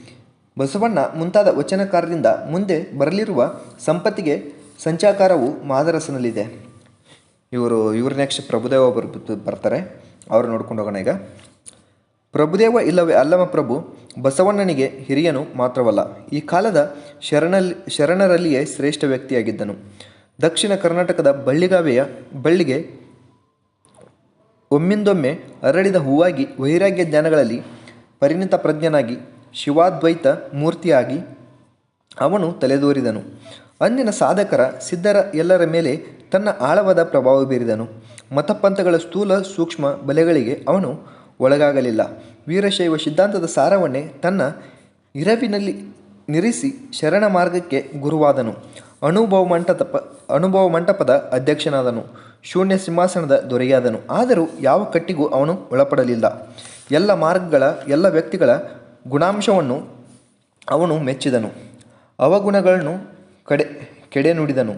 Speaker 1: ಬಸವಣ್ಣ ಮುಂತಾದ ವಚನಕಾರರಿಂದ ಮುಂದೆ ಬರಲಿರುವ ಸಂಪತ್ತಿಗೆ ಸಂಚಾಕಾರವು ಮಾದರಸನಲ್ಲಿದೆ. ಇವರು ಇವರ ನೆಕ್ಸ್ಟ್ ಪ್ರಭುದೇವ ಬರ್ ಬರ್ತಾರೆ. ಅವರು ನೋಡ್ಕೊಂಡು ಹೋಗೋಣ ಈಗ. ಪ್ರಭುದೇವ ಇಲ್ಲವೇ ಅಲ್ಲಮ ಪ್ರಭು, ಬಸವಣ್ಣನಿಗೆ ಹಿರಿಯನು ಮಾತ್ರವಲ್ಲ. ಈ ಕಾಲದ ಶರಣಲ್ಲಿ ಶರಣರಲ್ಲಿಯೇ ಶ್ರೇಷ್ಠ ವ್ಯಕ್ತಿಯಾಗಿದ್ದನು. ದಕ್ಷಿಣ ಕರ್ನಾಟಕದ ಬಳ್ಳಿಗಾವೆಯ ಬಳ್ಳಿಗೆ ಒಮ್ಮಿಂದೊಮ್ಮೆ ಅರಳಿದ ಹೂವಾಗಿ ವೈರಾಗ್ಯ ಜ್ಞಾನಗಳಲ್ಲಿ ಪರಿಣಿತ ಪ್ರಜ್ಞನಾಗಿ, ಶಿವಾದ್ವೈತ ಮೂರ್ತಿಯಾಗಿ ಅವನು ತಲೆದೋರಿದನು. ಅಂದಿನ ಸಾಧಕರ ಸಿದ್ಧರ ಎಲ್ಲರ ಮೇಲೆ ತನ್ನ ಆಳವಾದ ಪ್ರಭಾವ ಬೀರಿದನು. ಮತಪಂಥಗಳ ಸ್ಥೂಲ ಸೂಕ್ಷ್ಮ ಬಲೆಗಳಿಗೆ ಅವನು ಒಳಗಾಗಲಿಲ್ಲ. ವೀರಶೈವ ಸಿದ್ಧಾಂತದ ಸಾರವನ್ನೇ ತನ್ನ ಇರವಿನಲ್ಲಿ ನಿರಿಸಿ ಶರಣ ಮಾರ್ಗಕ್ಕೆ ಗುರುವಾದನು. ಅನುಭವ ಮಂಟಪ, ಅನುಭವ ಮಂಟಪದ ಅಧ್ಯಕ್ಷನಾದನು. ಶೂನ್ಯ ಸಿಂಹಾಸನದ ದೊರೆಯಾದನು. ಆದರೂ ಯಾವ ಕಟ್ಟಿಗೂ ಅವನು ಒಳಪಡಲಿಲ್ಲ. ಎಲ್ಲ ಮಾರ್ಗಗಳ, ಎಲ್ಲ ವ್ಯಕ್ತಿಗಳ ಗುಣಾಂಶವನ್ನು ಅವನು ಮೆಚ್ಚಿದನು. ಅವಗುಣಗಳನ್ನು ಕಡೆ ಕೆಡೆ ನುಡಿದನು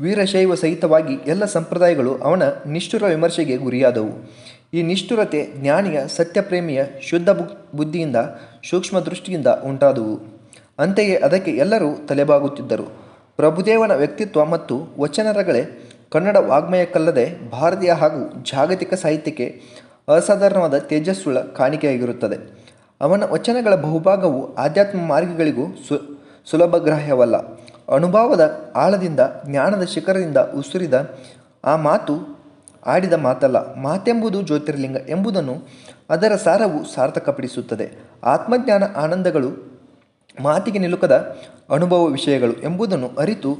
Speaker 1: ವೀರಶೈವ ಸಹಿತವಾಗಿ ಎಲ್ಲ ಸಂಪ್ರದಾಯಗಳು ಅವನ ನಿಷ್ಠುರ ವಿಮರ್ಶೆಗೆ ಗುರಿಯಾದವು. ಈ ನಿಷ್ಠುರತೆ ಜ್ಞಾನಿಯ ಸತ್ಯಪ್ರೇಮಿಯ ಶುದ್ಧ ಬುದ್ಧಿಯಿಂದ, ಸೂಕ್ಷ್ಮ ದೃಷ್ಟಿಯಿಂದ ಉಂಟಾದುವು. ಅಂತೆಯೇ ಅದಕ್ಕೆ ಎಲ್ಲರೂ ತಲೆಬಾಗುತ್ತಿದ್ದರು. ಪ್ರಭುದೇವನ ವ್ಯಕ್ತಿತ್ವ ಮತ್ತು ವಚನರಗಳೇ ಕನ್ನಡ ವಾಗ್ಮಯಕ್ಕಲ್ಲದೆ ಭಾರತೀಯ ಹಾಗೂ ಜಾಗತಿಕ ಸಾಹಿತ್ಯಕ್ಕೆ ಅಸಾಧಾರಣವಾದ ತೇಜಸ್ಸುಳ್ಳ ಕಾಣಿಕೆಯಾಗಿರುತ್ತದೆ. ಅವನ ವಚನಗಳ ಬಹುಭಾಗವು ಆಧ್ಯಾತ್ಮ ಮಾರ್ಗಗಳಿಗೂ ಸು, ಸುಲಭಗ್ರಾಹ್ಯವಲ್ಲ. ಅನುಭವದ ಆಳದಿಂದ, ಜ್ಞಾನದ ಶಿಖರದಿಂದ ಉಸುರಿದ ಆ ಮಾತು ಆಡಿದ ಮಾತಲ್ಲ. ಮಾತೆಂಬುದು ಜ್ಯೋತಿರ್ಲಿಂಗ ಎಂಬುದನ್ನು ಅದರ ಸಾರವು ಸಾರ್ಥಕಪಡಿಸುತ್ತದೆ. ಆತ್ಮಜ್ಞಾನ ಆನಂದಗಳು ಮಾತಿಗೆ ನಿಲುಕದ ಅನುಭವ ವಿಷಯಗಳು ಎಂಬುದನ್ನು ಅರಿತು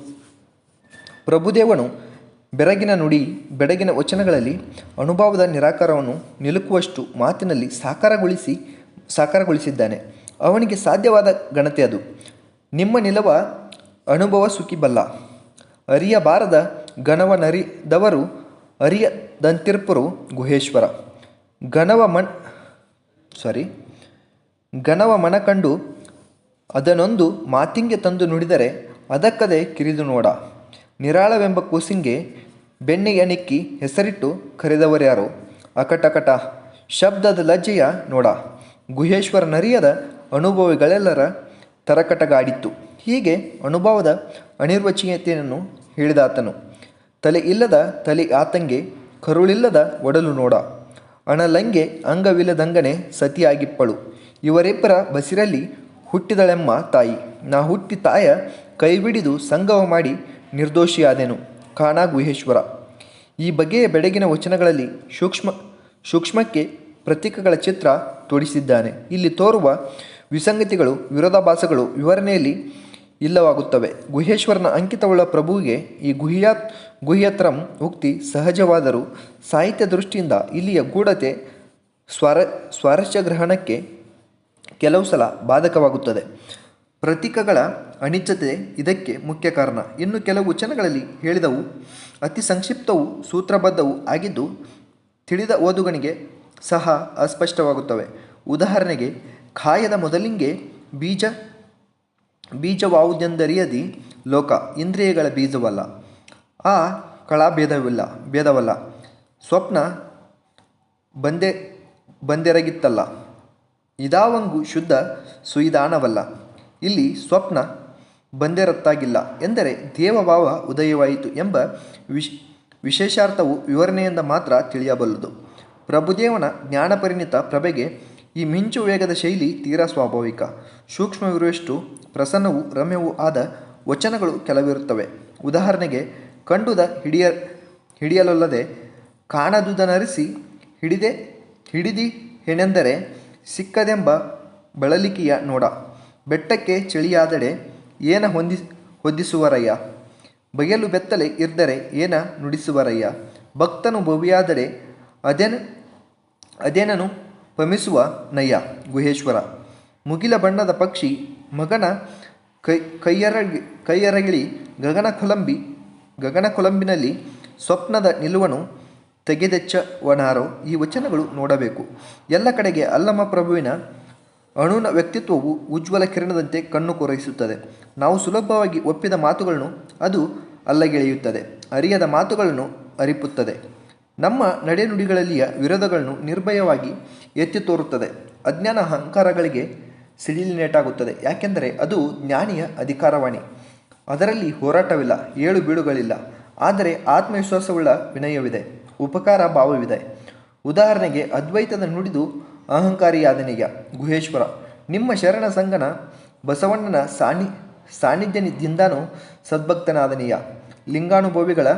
Speaker 1: ಪ್ರಭುದೇವನು ಬೆರಗಿನ ನುಡಿ, ಬೆಡಗಿನ ವಚನಗಳಲ್ಲಿ ಅನುಭವದ ನಿರಾಕಾರವನ್ನು ನಿಲುಕುವಷ್ಟು ಮಾತಿನಲ್ಲಿ ಸಾಕಾರಗೊಳಿಸಿ, ಸಾಕಾರಗೊಳಿಸಿದ್ದಾನೆ. ಅವನಿಗೆ ಸಾಧ್ಯವಾದ ಗಣತೆ ಅದು. ನಿಮ್ಮ ನಿಲವ ಅನುಭವ ಸುಖಿ ಬಲ್ಲ ಅರಿಯಬಾರದ ಅರಿಯ ಅರಿಯದಂತಿರ್ಪರು ಗುಹೇಶ್ವರ. ಘನವ ಮಣ್ ಸಾರಿ ಘನವ ಮನ ಕಂಡು ಅದನ್ನೊಂದು ಮಾತಿಂಗೆ ತಂದು ನುಡಿದರೆ ಅದಕ್ಕದೆ ಕಿರಿದು ನೋಡ. ನಿರಾಳವೆಂಬ ಕೂಸಿಂಗೆ ಬೆಣ್ಣೆಗೆ ನಿಕ್ಕಿ ಹೆಸರಿಟ್ಟು ಕರೆದವರ್ಯಾರೋ? ಅಕಟಕಟ. ಶಬ್ದದ ಲಜ್ಜೆಯ ನೋಡ. ಗುಹೇಶ್ವರ ನರಿಯದ ಅನುಭವಿಗಳೆಲ್ಲರ ತರಕಟಗಾಡಿತ್ತು. ಹೀಗೆ ಅನುಭವದ ಅನಿರ್ವಚನೀಯತೆಯನ್ನು ಹೇಳಿದಾತನು. ತಲೆ ಇಲ್ಲದ ತಲೆ ಆತಂಗೆ, ಕರುಳಿಲ್ಲದ ಒಡಲು ನೋಡ. ಅಣಲಂಗೆ ಅಂಗವಿಲ್ಲದಂಗನೆ ಸತಿಯಾಗಿಪ್ಪಳು. ಇವರಿಬ್ಬರ ಬಸಿರಲ್ಲಿ ಹುಟ್ಟಿದಳೆಮ್ಮ ತಾಯಿ. ನಾ ಹುಟ್ಟಿ ತಾಯ ಕೈಬಿಡಿದು ಸಂಗವ ಮಾಡಿ ನಿರ್ದೋಷಿಯಾದೆನು. ಕಾಣ ಗುಹೇಶ್ವರ ಈ ಬಗೆಯ ಬೆಡಗಿನ ವಚನಗಳಲ್ಲಿ ಸೂಕ್ಷ್ಮ, ಸೂಕ್ಷ್ಮಕ್ಕೆ ಪ್ರತೀಕಗಳ ಚಿತ್ರ ತೋಡಿಸಿದ್ದಾನೆ ಇಲ್ಲಿ ತೋರುವ ವಿಸಂಗತಿಗಳು, ವಿರೋಧಾಭಾಸಗಳು ವಿವರಣೆಯಲ್ಲಿ ಇಲ್ಲವಾಗುತ್ತವೆ. ಗುಹೇಶ್ವರನ ಅಂಕಿತವುಳ್ಳ ಪ್ರಭುವಿಗೆ ಈ ಗುಹ್ಯಾತ್ ಗುಹ್ಯತ್ರಂ ಉಕ್ತಿ ಸಹಜವಾದರೂ ಸಾಹಿತ್ಯ ದೃಷ್ಟಿಯಿಂದ ಇಲ್ಲಿಯ ಗೂಢತೆ ಸ್ವಾರ, ಸ್ವಾರಸ್ಯ ಗ್ರಹಣಕ್ಕೆ ಕೆಲವು ಸಲ ಬಾಧಕವಾಗುತ್ತದೆ. ಪ್ರತೀಕಗಳ ಅನಿಚ್ಛತೆ ಇದಕ್ಕೆ ಮುಖ್ಯ ಕಾರಣ. ಇನ್ನು ಕೆಲವು ವಚನಗಳಲ್ಲಿ ಹೇಳಿದವು, ಅತಿ ಸಂಕ್ಷಿಪ್ತವೂ ಸೂತ್ರಬದ್ಧವೂ ಆಗಿದ್ದು, ತಿಳಿದ ಓದುಗನಿಗೆ ಸಹ ಅಸ್ಪಷ್ಟವಾಗುತ್ತವೆ. ಉದಾಹರಣೆಗೆ ಕಾಯದ ಮೊದಲಿಂಗೆ ಬೀಜ, ಬೀಜವಾವುದೆಂದರಿಯದಿ ಲೋಕ, ಇಂದ್ರಿಯಗಳ ಬೀಜವಲ್ಲ. ಆ ಕಳಾಭೇದವಿಲ್ಲ ಭೇದವಲ್ಲ. ಸ್ವಪ್ನ ಬಂದೆ, ಬಂದೆರಗಿತ್ತಲ್ಲ. ಇದಾವಂಗು ಶುದ್ಧ, ಸುಯಿದಾನವಲ್ಲ. ಇಲ್ಲಿ ಸ್ವಪ್ನ ಬಂದೆರತ್ತಾಗಿಲ್ಲ ಎಂದರೆ ದೇವಭಾವ ಉದಯವಾಯಿತು ಎಂಬ ವಿಶ್, ವಿಶೇಷಾರ್ಥವು ವಿವರಣೆಯಿಂದ ಮಾತ್ರ ತಿಳಿಯಬಲ್ಲದು. ಪ್ರಭುದೇವನ ಜ್ಞಾನಪರಿಣಿತ ಪ್ರಭೆಗೆ ಈ ಮಿಂಚು ವೇಗದ ಶೈಲಿ ತೀರಾ ಸ್ವಾಭಾವಿಕ. ಸೂಕ್ಷ್ಮವಿರುವಷ್ಟು ಪ್ರಸನ್ನವೂ ರಮ್ಯವೂ ಆದ ವಚನಗಳು ಕೆಲವಿರುತ್ತವೆ. ಉದಾಹರಣೆಗೆ, ಕಂಡುದ ಹಿಡಿಯ, ಹಿಡಿಯಲೊಲ್ಲದೆ ಕಾಣದುದನರಿಸಿ ಹಿಡಿದೆ, ಹಿಡಿದಿ ಹೆಣೆಂದರೆ ಸಿಕ್ಕದೆಂಬ ಬಳಲಿಕೆಯ ನೋಡ. ಬೆಟ್ಟಕ್ಕೆ ಚಳಿಯಾದಡೆ ಏನ ಹೊಂದಿ, ಹೊದ್ದಿಸುವರಯ್ಯ? ಬಯಲು ಬೆತ್ತಲೆ ಇರ್ದರೆ ಏನ ನುಡಿಸುವರಯ್ಯ? ಭಕ್ತನು ಭವಿಯಾದರೆ ಅದೇನ, ಅದೇನನು ಪಮಿಸುವ ನಯ್ಯ? ಗುಹೇಶ್ವರ. ಮುಗಿಲ ಬಣ್ಣದ ಪಕ್ಷಿ ಮಗನ ಕೈ, ಕೈಯರಗಿ, ಕೈಯರಗಿಳಿ ಗಗನ ಕೊಲಂಬಿ, ಗಗನ ಕೊಲಂಬಿನಲ್ಲಿ ಸ್ವಪ್ನದ ನಿಲುವನು ತೆಗೆದೆಚ್ಚವನಾರೋ? ಈ ವಚನಗಳು ನೋಡಬೇಕು. ಎಲ್ಲ ಕಡೆಗೆ ಅಲ್ಲಮ ಪ್ರಭುವಿನ ಅಣುನ ವ್ಯಕ್ತಿತ್ವವು ಉಜ್ವಲ ಕಿರಣದಂತೆ ಕಣ್ಣು ಕೊರೈಸುತ್ತದೆ. ನಾವು ಸುಲಭವಾಗಿ ಒಪ್ಪಿದ ಮಾತುಗಳನ್ನು ಅದು ಅಲ್ಲಗೆಳೆಯುತ್ತದೆ. ಅರಿಯದ ಮಾತುಗಳನ್ನು ಅರಿಪುತ್ತದೆ. ನಮ್ಮ ನಡೆನುಡಿಗಳಲ್ಲಿಯ ವಿರೋಧಗಳನ್ನು ನಿರ್ಭಯವಾಗಿ ಎತ್ತಿ ತೋರುತ್ತದೆ. ಅಜ್ಞಾನ ಅಹಂಕಾರಗಳಿಗೆ ಸಿಡಿಲಿನೇಟಾಗುತ್ತದೆ. ಯಾಕೆಂದರೆ ಅದು ಜ್ಞಾನಿಯ ಅಧಿಕಾರವಾಣಿ. ಅದರಲ್ಲಿ ಹೋರಾಟವಿಲ್ಲ, ಏಳು ಬೀಳುಗಳಿಲ್ಲ. ಆದರೆ ಆತ್ಮವಿಶ್ವಾಸವುಳ್ಳ ವಿನಯವಿದೆ, ಉಪಕಾರ ಭಾವವಿದೆ. ಉದಾಹರಣೆಗೆ ಅದ್ವೈತದ ನುಡಿದು ಅಹಂಕಾರಿಯಾದನೆಯ ಗುಹೇಶ್ವರ, ನಿಮ್ಮ ಶರಣ ಸಂಗನ ಬಸವಣ್ಣನ ಸಾನ್ನಿ, ಸಾನ್ನಿಧ್ಯದಿಂದಾನು ಸದ್ಭಕ್ತನಾದನೀಯ. ಲಿಂಗಾನುಭವಿಗಳ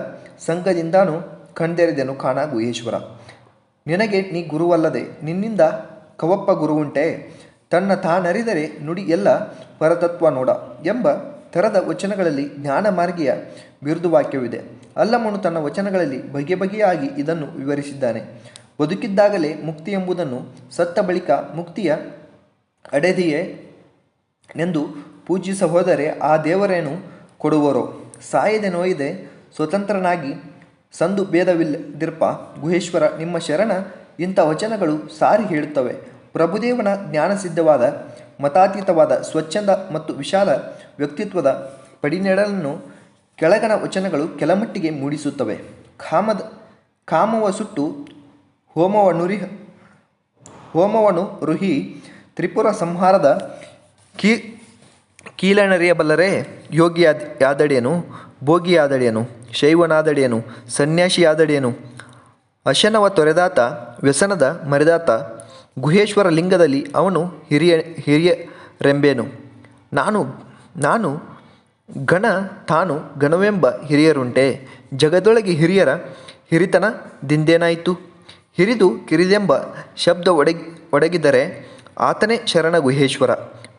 Speaker 1: ಸಂಘದಿಂದಾನು ಕಣ್ದೆರೆದೆನು ಕಾಣ ಗುಹೇಶ್ವರ. ನಿನಗೆ ನೀ ಗುರುವಲ್ಲದೆ, ನಿನ್ನಿಂದ ಕವಪ್ಪ ಗುರುವುಂಟೆ. ತನ್ನ ತಾನರಿದರೆ ನುಡಿ ಎಲ್ಲ ಪರತತ್ವ ನೋಡ ಎಂಬ ಥರದ ವಚನಗಳಲ್ಲಿ ಜ್ಞಾನ ಮಾರ್ಗಿಯ ಬಿರುದು ವಾಕ್ಯವಿದೆ ಅಲ್ಲಮ್ಮನು ತನ್ನ ವಚನಗಳಲ್ಲಿ ಬಗೆ ಬಗೆಯಾಗಿ ಇದನ್ನು ವಿವರಿಸಿದ್ದಾನೆ. ಬದುಕಿದ್ದಾಗಲೇ ಮುಕ್ತಿ ಎಂಬುದನ್ನು ಸತ್ತ ಬಳಿಕ ಮುಕ್ತಿಯ ಅಡೆದಿಯೇ ಎಂದು ಪೂಜಿಸ ಹೋದರೆ ಆ ದೇವರೇನು ಕೊಡುವರೋ? ಸಾಯದೆ ನೋಯದೆ ಸ್ವತಂತ್ರನಾಗಿ ಸಂದು ಭೇದವಿಲ್ಲದಿರ್ಪ. ಗುಹೇಶ್ವರ, ನಿಮ್ಮ ಶರಣ ಇಂಥ ವಚನಗಳು ಸಾರಿ ಹೇಳುತ್ತವೆ. ಪ್ರಭುದೇವನ ಜ್ಞಾನಸಿದ್ಧವಾದ, ಮತಾತೀತವಾದ, ಸ್ವಚ್ಛಂದ ಮತ್ತು ವಿಶಾಲ ವ್ಯಕ್ತಿತ್ವದ ಪಡಿನೆಡಲನ್ನು ಕೆಳಗಣ ವಚನಗಳು ಕೆಲಮಟ್ಟಿಗೆ ಮೂಡಿಸುತ್ತವೆ. ಕಾಮದ, ಕಾಮವ ಸುಟ್ಟು ಹೋಮವ ನುರಿ ಹೋಮವನು ರುಹಿ ತ್ರಿಪುರ ಸಂಹಾರದ ಕೀ ಕೀಲನರಿಯಬಲ್ಲರೇ ಯೋಗಿಯಾದ ಯಾದಡೇನು ಭೋಗಿಯಾದಡೆಯನು ಶೈವನಾದಡೇನು ಸನ್ಯಾಸಿಯಾದಡೆಯನು ಅಶನವ ತೊರೆದಾತ, ವ್ಯಸನದ ಮರೆದಾತ, ಗುಹೇಶ್ವರ ಲಿಂಗದಲ್ಲಿ ಅವನು ಹಿರಿಯ, ಹಿರಿಯರೆಂಬೇನು. ನಾನು ನಾನು ಗಣ ತಾನು ಗಣವೆಂಬ ಹಿರಿಯರುಂಟೆ. ಜಗದೊಳಗೆ ಹಿರಿಯರ ಹಿರಿತನದಿಂದೇನಾಯಿತು ಹಿರಿದು ಕಿರಿದೆಂಬ ಶಬ್ದ ಒಡಗಿ ಒಡಗಿದರೆ ಆತನೇ ಶರಣ ಗುಹೇಶ್ವರ.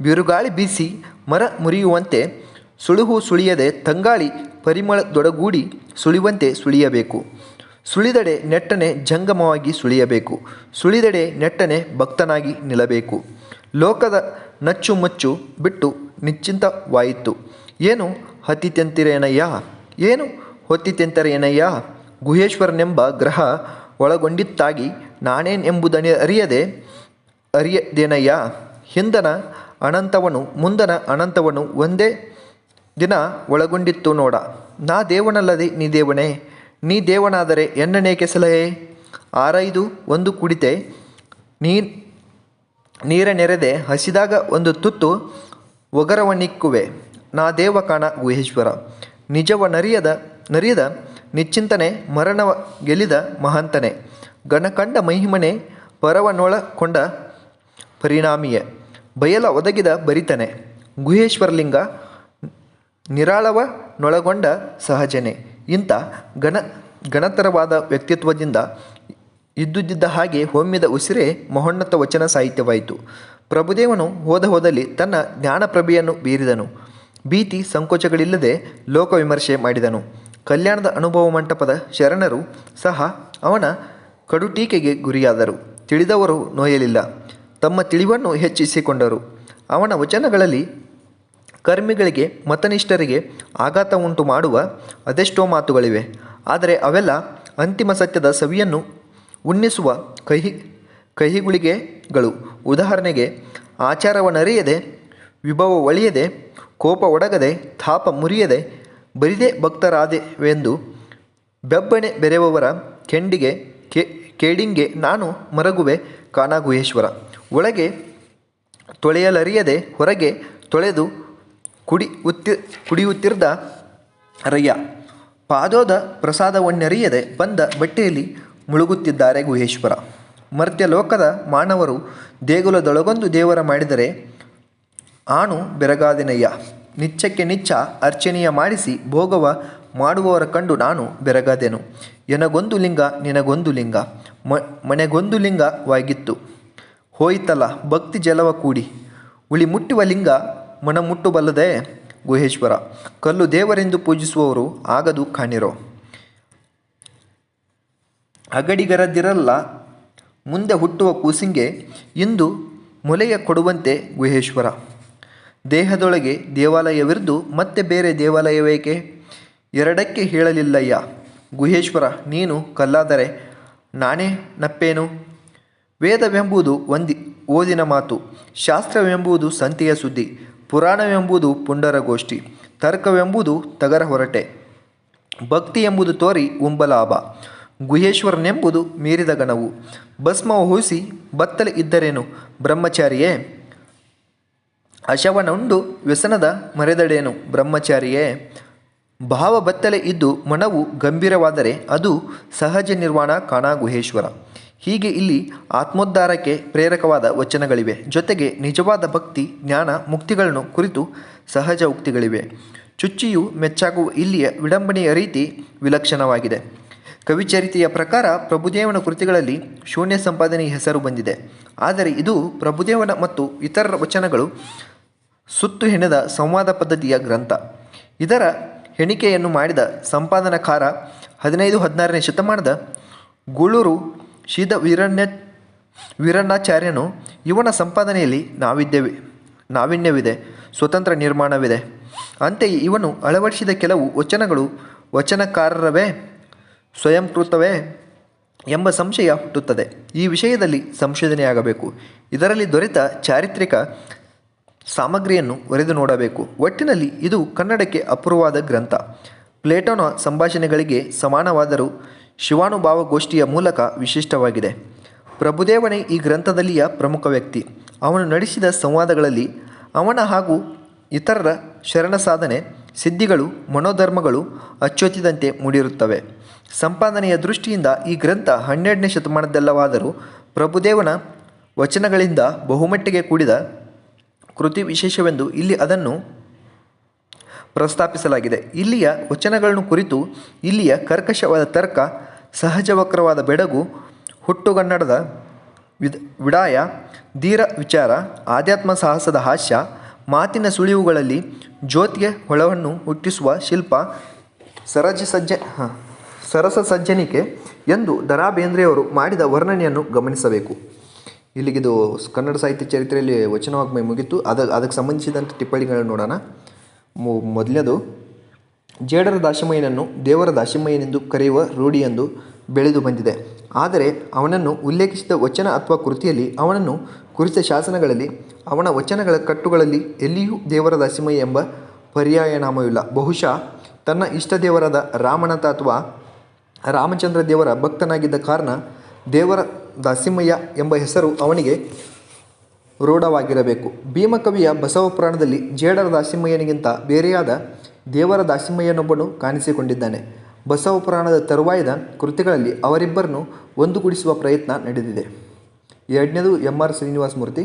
Speaker 1: ಬಿರುಗಾಳಿ ಬೀಸಿ ಮರ ಮುರಿಯುವಂತೆ ಸುಳುಹು ಸುಳಿಯದೆ ತಂಗಾಳಿ ಪರಿಮಳದೊಡಗೂಡಿ ಸುಳಿವಂತೆ ಸುಳಿಯಬೇಕು. ಸುಳಿದಡೆ ನೆಟ್ಟನೆ ಜಂಗಮವಾಗಿ ಸುಳಿಯಬೇಕು. ಸುಳಿದಡೆ ನೆಟ್ಟನೆ ಭಕ್ತನಾಗಿ ನಿಲ್ಲಬೇಕು. ಲೋಕದ ನಚ್ಚು ಮುಚ್ಚು ಬಿಟ್ಟು ನಿಶ್ಚಿಂತವಾಯಿತು. ಏನು ಹತಿತೆಂತಿರೇನಯ್ಯ ಏನು ಹೊತ್ತಿತೆಂತರೇನಯ್ಯ? ಗುಹೇಶ್ವರನೆಂಬ ಗ್ರಹ ಒಳಗೊಂಡಿತ್ತಾಗಿ ನಾನೇನೆಂಬುದನೆ ಅರಿಯದೆ, ಅರಿಯದೇನಯ್ಯ, ಹಿಂದನ ಅನಂತವನು ಮುಂದನ ಅನಂತವನು ಒಂದೇ ದಿನ ಒಳಗೊಂಡಿತ್ತು ನೋಡ. ನಾ ದೇವನಲ್ಲದೆ ನೀ ದೇವನೇ, ನೀ ದೇವನಾದರೆ ಎನ್ನನೇಕೆ ಸಲಹೆ? ಆರೈದು ಒಂದು ಕುಡಿತೆ ನೀ ನೀರ ನೆರೆದೆ ಹಸಿದಾಗ ಒಂದು ತುತ್ತು ಒಗರವನಿಕ್ಕುವೆ ನಾ ದೇವ ಕಾಣ ಗುಹೇಶ್ವರ, ನಿಜವ ನರಿಯದ ನರಿಯದ ನಿಶ್ಚಿಂತನೆ ಮರಣವ ಗೆಲಿದ ಮಹಂತನೆ. ಗಣಕಂಡ ಮಹಿಮನೆ ಪರವನೊಳಕೊಂಡ ಪರಿಣಾಮಿಯೇ. ಬಯಲ ಒದಗಿದ ಬರಿತನೆ. ಗುಹೇಶ್ವರಲಿಂಗ ನಿರಾಳವನೊಳಗೊಂಡ ಸಹಜನೆ. ಇಂಥ ಗಣ ಗಣತರವಾದ ವ್ಯಕ್ತಿತ್ವದಿಂದ ಇದ್ದುದಿದ್ದ ಹಾಗೆ ಹೊಮ್ಮಿದ ಉಸಿರೇ ಮಹೋನ್ನತ ವಚನ ಸಾಹಿತ್ಯವಾಯಿತು. ಪ್ರಭುದೇವನು ಹೋದ ಹೋದಲ್ಲಿ ತನ್ನ ಜ್ಞಾನಪ್ರಭೆಯನ್ನು ಬೀರಿದನು. ಭೀತಿ, ಸಂಕೋಚಗಳಿಲ್ಲದೆ ಲೋಕವಿಮರ್ಶೆ ಮಾಡಿದನು. ಕಲ್ಯಾಣದ ಅನುಭವ ಮಂಟಪದ ಶರಣರು ಸಹ ಅವನ ಕಡು ಟೀಕೆಗೆ ಗುರಿಯಾದರು. ತಿಳಿದವರು ನೋಯಲಿಲ್ಲ. ತಮ್ಮ ತಿಳಿವನ್ನು ಹೆಚ್ಚಿಸಿಕೊಂಡರು. ಅವನ ವಚನಗಳಲ್ಲಿ ಕರ್ಮಿಗಳಿಗೆ, ಮತನಿಷ್ಠರಿಗೆ ಆಘಾತ ಉಂಟು ಮಾಡುವ ಅದೆಷ್ಟೋ ಮಾತುಗಳಿವೆ. ಆದರೆ ಅವೆಲ್ಲ ಅಂತಿಮ ಸತ್ಯದ ಸವಿಯನ್ನು ಉಣ್ಣಿಸುವ ಕಹಿ, ಕಹಿಗುಳಿಗೆಗಳು. ಉದಾಹರಣೆಗೆ, ಆಚಾರವನ್ನರಿಯದೆ ವಿಭವ ಒಳಿಯದೆ ಕೋಪ ಒಡಗದೆ, ತಾಪ ಮುರಿಯದೆ ಬರಿದೇ ಭಕ್ತರಾದೆವೆಂದು ಬೆಬ್ಬಣೆ ಬೆರೆವವರ ಕೆಂಡಿಗೆ ಕೇಡಿಂಗೆ ನಾನು ಮರಗುವೆ ಕಾನಾಗುಹೇಶ್ವರ. ಒಳಗೆ ತೊಳೆಯಲರಿಯದೆ ಹೊರಗೆ ತೊಳೆದು ಕುಡಿ ಉತ್ತಿ, ಕುಡಿಯುತ್ತಿರ್ದ ರಯ್ಯ ಪಾದೋದ ಪ್ರಸಾದವನ್ನರಿಯದೆ ಬಂದ ಬಟ್ಟೆಯಲ್ಲಿ ಮುಳುಗುತ್ತಿದ್ದಾರೆ ಗುಹೇಶ್ವರ. ಮರ್ತ್ಯ ಲೋಕದ ಮಾನವರು ದೇಗುಲದೊಳಗೊಂದು ದೇವರ ಮಾಡಿದರೆ ಆಣು ಬೆರಗಾದೆನಯ್ಯ. ನಿಚ್ಚಕ್ಕೆ ನಿಚ್ಚ ಅರ್ಚನೆಯ ಮಾಡಿಸಿ ಭೋಗವ ಮಾಡುವವರ ಕಂಡು ನಾನು ಬೆರಗಾದೆನು. ಎನಗೊಂದು ಲಿಂಗ, ನಿನಗೊಂದು ಲಿಂಗ. ಮನೆಗೊಂದು ಲಿಂಗವಾಗಿತ್ತು. ಹೋಯಿತಲ್ಲ ಭಕ್ತಿ ಜಲವ ಕೂಡಿ. ಉಳಿ ಮುಟ್ಟುವ ಲಿಂಗ ಮನ ಮುಟ್ಟುಬಲ್ಲದೆ ಗುಹೇಶ್ವರ. ಕಲ್ಲು ದೇವರೆಂದು ಪೂಜಿಸುವವರು ಆಗದು ಕಾಣಿರೋ ಅಗಡಿಗರದಿರಲ್ಲ, ಮುಂದೆ ಹುಟ್ಟುವ ಕೂಸಿಂಗೆ ಇಂದು ಮೊಲೆಯ ಕೊಡುವಂತೆ ಗುಹೇಶ್ವರ. ದೇಹದೊಳಗೆ ದೇವಾಲಯವಿರ್ದು ಮತ್ತೆ ಬೇರೆ ದೇವಾಲಯವೇಕೆ? ಎರಡಕ್ಕೆ ಹೇಳಲಿಲ್ಲಯ್ಯ. ಗುಹೇಶ್ವರ, ನೀನು ಕಲ್ಲಾದರೆ ನಾನೇ ನಪ್ಪೇನು? ವೇದವೆಂಬುದು ಒಂದಿ, ಓದಿನ ಮಾತು. ಶಾಸ್ತ್ರವೆಂಬುದು ಸಂತೆಯ ಸುದ್ದಿ. ಪುರಾಣವೆಂಬುದು ಪುಂಡರಗೋಷ್ಠಿ. ತರ್ಕವೆಂಬುದು ತಗರ ಹೊರಟೆ. ಭಕ್ತಿ ಎಂಬುದು ತೋರಿ ಉಂಬಲಾಭ. ಗುಹೇಶ್ವರನೆಂಬುದು ಮೀರಿದ ಗಣವು. ಭಸ್ಮ ಹೂಸಿ ಬತ್ತಲೆ ಇದ್ದರೇನು ಬ್ರಹ್ಮಚಾರಿಯೇ? ಅಶವನುಂಡು ವ್ಯಸನದ ಮರೆದಡೇನು ಬ್ರಹ್ಮಚಾರಿಯೇ. ಭಾವ ಬತ್ತಲೆ ಇದ್ದು ಮನವು ಗಂಭೀರವಾದರೆ ಅದು ಸಹಜ ನಿರ್ವಾಣ ಕಾಣ ಗುಹೇಶ್ವರ ಹೀಗೆ ಇಲ್ಲಿ ಆತ್ಮೋದ್ಧಾರಕ್ಕೆ ಪ್ರೇರಕವಾದ ವಚನಗಳಿವೆ. ಜೊತೆಗೆ ನಿಜವಾದ ಭಕ್ತಿ, ಜ್ಞಾನ, ಮುಕ್ತಿಗಳನ್ನು ಕುರಿತು ಸಹಜ ಉಕ್ತಿಗಳಿವೆ. ಚುಚ್ಚಿಯು ಮೆಚ್ಚಾಗುವ ಇಲ್ಲಿಯ ವಿಡಂಬನೆಯ ರೀತಿ ವಿಲಕ್ಷಣವಾಗಿದೆ. ಕವಿಚರಿತೆಯ ಪ್ರಕಾರ ಪ್ರಭುದೇವನ ಕೃತಿಗಳಲ್ಲಿ ಶೂನ್ಯ ಸಂಪಾದನೆಯ ಹೆಸರು ಬಂದಿದೆ. ಆದರೆ ಇದು ಪ್ರಭುದೇವನ ಮತ್ತು ಇತರರ ವಚನಗಳು ಸುತ್ತು ಹೆಣೆದ ಸಂವಾದ ಪದ್ಧತಿಯ ಗ್ರಂಥ. ಇದರ ಹೆಣಿಕೆಯನ್ನು ಮಾಡಿದ ಸಂಪಾದನಕಾರ ಹದಿನೈದು ಹದಿನಾರನೇ ಶತಮಾನದ ಗುಳೂರು ಶೀದ ವೀರಣ್ಯ ವೀರಣ್ಣಾಚಾರ್ಯನು ಇವನ ಸಂಪಾದನೆಯಲ್ಲಿ ನಾವಿದ್ದೇವೆ, ನಾವಿನ್ಯವಿದೆ, ಸ್ವತಂತ್ರ ನಿರ್ಮಾಣವಿದೆ. ಅಂತೆಯೇ ಇವನು ಅಳವಡಿಸಿದ ಕೆಲವು ವಚನಗಳು ವಚನಕಾರರವೇ, ಸ್ವಯಂಕೃತವೇ ಎಂಬ ಸಂಶಯ ಹುಟ್ಟುತ್ತದೆ. ಈ ವಿಷಯದಲ್ಲಿ ಸಂಶೋಧನೆಯಾಗಬೇಕು. ಇದರಲ್ಲಿ ದೊರೆತ ಚಾರಿತ್ರಿಕ ಸಾಮಗ್ರಿಯನ್ನು ಒರೆದು ನೋಡಬೇಕು. ಒಟ್ಟಿನಲ್ಲಿ ಇದು ಕನ್ನಡಕ್ಕೆ ಅಪೂರ್ವವಾದ ಗ್ರಂಥ. ಪ್ಲೇಟೋನ ಸಂಭಾಷಣೆಗಳಿಗೆ ಸಮಾನವಾದರೂ ಶಿವಾನುಭಾವಗೋಷ್ಠಿಯ ಮೂಲಕ ವಿಶಿಷ್ಟವಾಗಿದೆ. ಪ್ರಭುದೇವನೇ ಈ ಗ್ರಂಥದಲ್ಲಿಯ ಪ್ರಮುಖ ವ್ಯಕ್ತಿ. ಅವನು ನಡೆಸಿದ ಸಂವಾದಗಳಲ್ಲಿ ಅವನ ಹಾಗೂ ಇತರರ ಶರಣ ಸಾಧನೆ ಸಿದ್ಧಿಗಳು, ಮನೋಧರ್ಮಗಳು ಅಚ್ಚೊತ್ತಿದಂತೆ ಮೂಡಿರುತ್ತವೆ. ಸಂಪಾದನೆಯ ದೃಷ್ಟಿಯಿಂದ ಈ ಗ್ರಂಥ ಹನ್ನೆರಡನೇ ಶತಮಾನದಲ್ಲವಾದರೂ ಪ್ರಭುದೇವನ ವಚನಗಳಿಂದ ಬಹುಮಟ್ಟಿಗೆ ಕೂಡಿದ ಕೃತಿ ವಿಶೇಷವೆಂದು ಇಲ್ಲಿ ಅದನ್ನು ಪ್ರಸ್ತಾಪಿಸಲಾಗಿದೆ. ಇಲ್ಲಿಯ ವಚನಗಳನ್ನು ಕುರಿತು ಇಲ್ಲಿಯ ಕರ್ಕಶವಾದ ತರ್ಕ, ಸಹಜವಕ್ರವಾದ ಬೆಡಗು, ಹುಟ್ಟುಗನ್ನಡದ ವಿದ್ ವಿಡಾಯ, ಧೀರ ವಿಚಾರ, ಆಧ್ಯಾತ್ಮ ಸಾಹಸದ ಹಾಸ್ಯ, ಮಾತಿನ ಸುಳಿವುಗಳಲ್ಲಿ ಜ್ಯೋತಿಯ ಹೊಳವನ್ನು ಹುಟ್ಟಿಸುವ ಶಿಲ್ಪ, ಸರಜ ಸಜ್ಜ ಸರಸ ಸಜ್ಜನಿಕೆ ಎಂದು ದರಾ ಬೇಂದ್ರೆಯವರು ಮಾಡಿದ ವರ್ಣನೆಯನ್ನು ಗಮನಿಸಬೇಕು. ಇಲ್ಲಿಗಿದು ಕನ್ನಡ ಸಾಹಿತ್ಯ ಚರಿತ್ರೆಯಲ್ಲಿ ವಚನವಾಗ್ಮಯ ಮುಗಿತು. ಅದ, ಅದಕ್ಕೆ ಸಂಬಂಧಿಸಿದಂಥ ಟಿಪ್ಪಣಿಗಳನ್ನು ನೋಡೋಣ. ಮೊದಲನೇದು, ಜೇಡರ ದಾಶಮಯ್ಯನನ್ನು ದೇವರ ದಾಶಮಯ್ಯನೆಂದು ಕರೆಯುವ ರೂಢಿಯೆಂದು ಬೆಳೆದು ಬಂದಿದೆ. ಆದರೆ ಅವನನ್ನು ಉಲ್ಲೇಖಿಸಿದ ವಚನ ಅಥವಾ ಕೃತಿಯಲ್ಲಿ ಅವನನ್ನು ಕುರಿತ ಶಾಸನಗಳಲ್ಲಿ, ಅವನ ವಚನಗಳ ಕಟ್ಟುಗಳಲ್ಲಿ ಎಲ್ಲಿಯೂ ದೇವರ ದಾಸಿಮಯ್ಯ ಎಂಬ ಪರ್ಯಾಯ ನಾಮವಿಲ್ಲ ಬಹುಶಃ ತನ್ನ ಇಷ್ಟ ದೇವರಾದ ರಾಮನಾಥ ಅಥವಾ ರಾಮಚಂದ್ರ ದೇವರ ಭಕ್ತನಾಗಿದ್ದ ಕಾರಣ ದೇವರ ದಾಸಿಮಯ್ಯ ಎಂಬ ಹೆಸರು ಅವನಿಗೆ ರೂಢವಾಗಿರಬೇಕು. ಭೀಮಕವಿಯ ಬಸವ ಪುರಾಣದಲ್ಲಿ ಜೇಡರ ದಾಸಿಮಯ್ಯನಿಗಿಂತ ಬೇರೆಯಾದ ದೇವರ ದಾಸಿಮಯ್ಯನೊಬ್ಬನು ಕಾಣಿಸಿಕೊಂಡಿದ್ದಾನೆ. ಬಸವ ಪುರಾಣದ ತರುವಾಯದ ಕೃತಿಗಳಲ್ಲಿ ಅವರಿಬ್ಬರನ್ನು ಒಂದುಗೂಡಿಸುವ ಪ್ರಯತ್ನ ನಡೆದಿದೆ. ಎರಡನೇದು ಎಂ ಆರ್ ಶ್ರೀನಿವಾಸ ಮೂರ್ತಿ,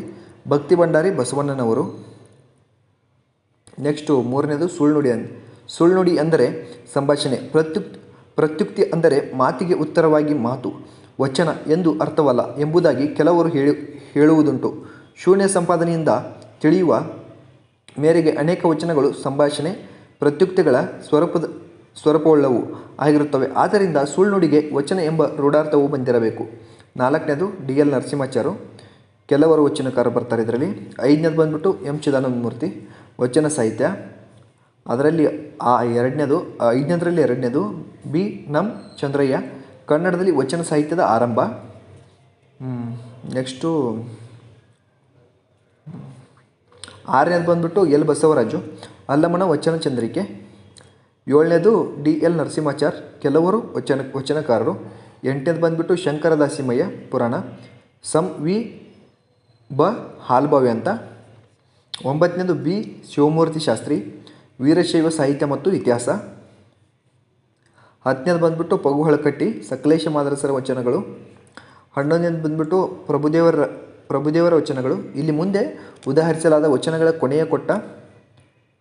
Speaker 1: ಭಕ್ತಿ ಭಂಡಾರಿ ಬಸವಣ್ಣನವರು. ನೆಕ್ಸ್ಟು ಮೂರನೇದು ಸುಳ್ಳುನುಡಿ ಅಂದ ಸುಳ್ಳುನುಡಿ ಅಂದರೆ ಸಂಭಾಷಣೆ, ಪ್ರತ್ಯುಕ್, ಪ್ರತ್ಯುಕ್ತಿ ಅಂದರೆ ಮಾತಿಗೆ ಉತ್ತರವಾಗಿ ಮಾತು. ವಚನ ಎಂದು ಅರ್ಥವಲ್ಲ ಎಂಬುದಾಗಿ ಕೆಲವರು ಹೇಳಿ, ಹೇಳುವುದುಂಟು. ಶೂನ್ಯ ಸಂಪಾದನೆಯಿಂದ ತಿಳಿಯುವ ಮೇರೆಗೆ ಅನೇಕ ವಚನಗಳು ಸಂಭಾಷಣೆ ಪ್ರತ್ಯುಕ್ತಿಗಳ ಸ್ವರೂಪದ, ಸ್ವರೂಪವುಳ್ಳವು ಆಗಿರುತ್ತವೆ. ಆದ್ದರಿಂದ ಸುಳ್ಳುನುಡಿಗೆ ವಚನ ಎಂಬ ರೂಢಾರ್ಥವು ಬಂದಿರಬೇಕು. ನಾಲ್ಕನೇದು ಡಿ ಎಲ್ ನರಸಿಂಹಾಚಾರು ಕೆಲವರು ವಚನಕಾರ ಬರ್ತಾರೆ ಇದರಲ್ಲಿ. ಐದನೇದು ಬಂದ್ಬಿಟ್ಟು ಎಂ ಚಿದಾನಂದ ಮೂರ್ತಿ ವಚನ ಸಾಹಿತ್ಯ. ಅದರಲ್ಲಿ ಆ ಎರಡನೇದು, ಐದನೇದರಲ್ಲಿ ಎರಡನೇದು ಬಿ ನಮ್ ಚಂದ್ರಯ್ಯ. ಕನ್ನಡದಲ್ಲಿ ವಚನ ಸಾಹಿತ್ಯದ ಆರಂಭ. ನೆಕ್ಸ್ಟು, ಆರನೇದು ಬಂದ್ಬಿಟ್ಟು ಎಲ್ ಬಸವರಾಜು ಅಲ್ಲಮನ ವಚನ ಚಂದ್ರಿಕೆ. ಏಳನೇದು ಡಿ ಎಲ್ ನರಸಿಂಹಾಚಾರ್, ಕೆಲವರು ವಚನ, ವಚನಕಾರರು. ಎಂಟನೇದು ಬಂದ್ಬಿಟ್ಟು ಶಂಕರದಾಸಿಮಯ್ಯ ಪುರಾಣ. ಸಂ ವಿ ಬ ಹಾಲ್ಭಾವ್ಯ ಅಂತ. ಒಂಬತ್ತನೇದು ಬಿ ಶಿವಮೂರ್ತಿ ಶಾಸ್ತ್ರಿ, ವೀರಶೈವ ಸಾಹಿತ್ಯ ಮತ್ತು ಇತಿಹಾಸ. ಹತ್ತನೇದು ಬಂದ್ಬಿಟ್ಟು ಪಗುಹಳಕಟ್ಟಿ ಸಕಲೇಶ ಮಾದರಸರ ವಚನಗಳು. ಹನ್ನೊಂದನೇದು ಬಂದ್ಬಿಟ್ಟು ಪ್ರಭುದೇವರ ಪ್ರಭುದೇವರ ವಚನಗಳು. ಇಲ್ಲಿ ಮುಂದೆ ಉದಾಹರಿಸಲಾದ ವಚನಗಳ ಕೊನೆಯ ಕೊಟ್ಟ,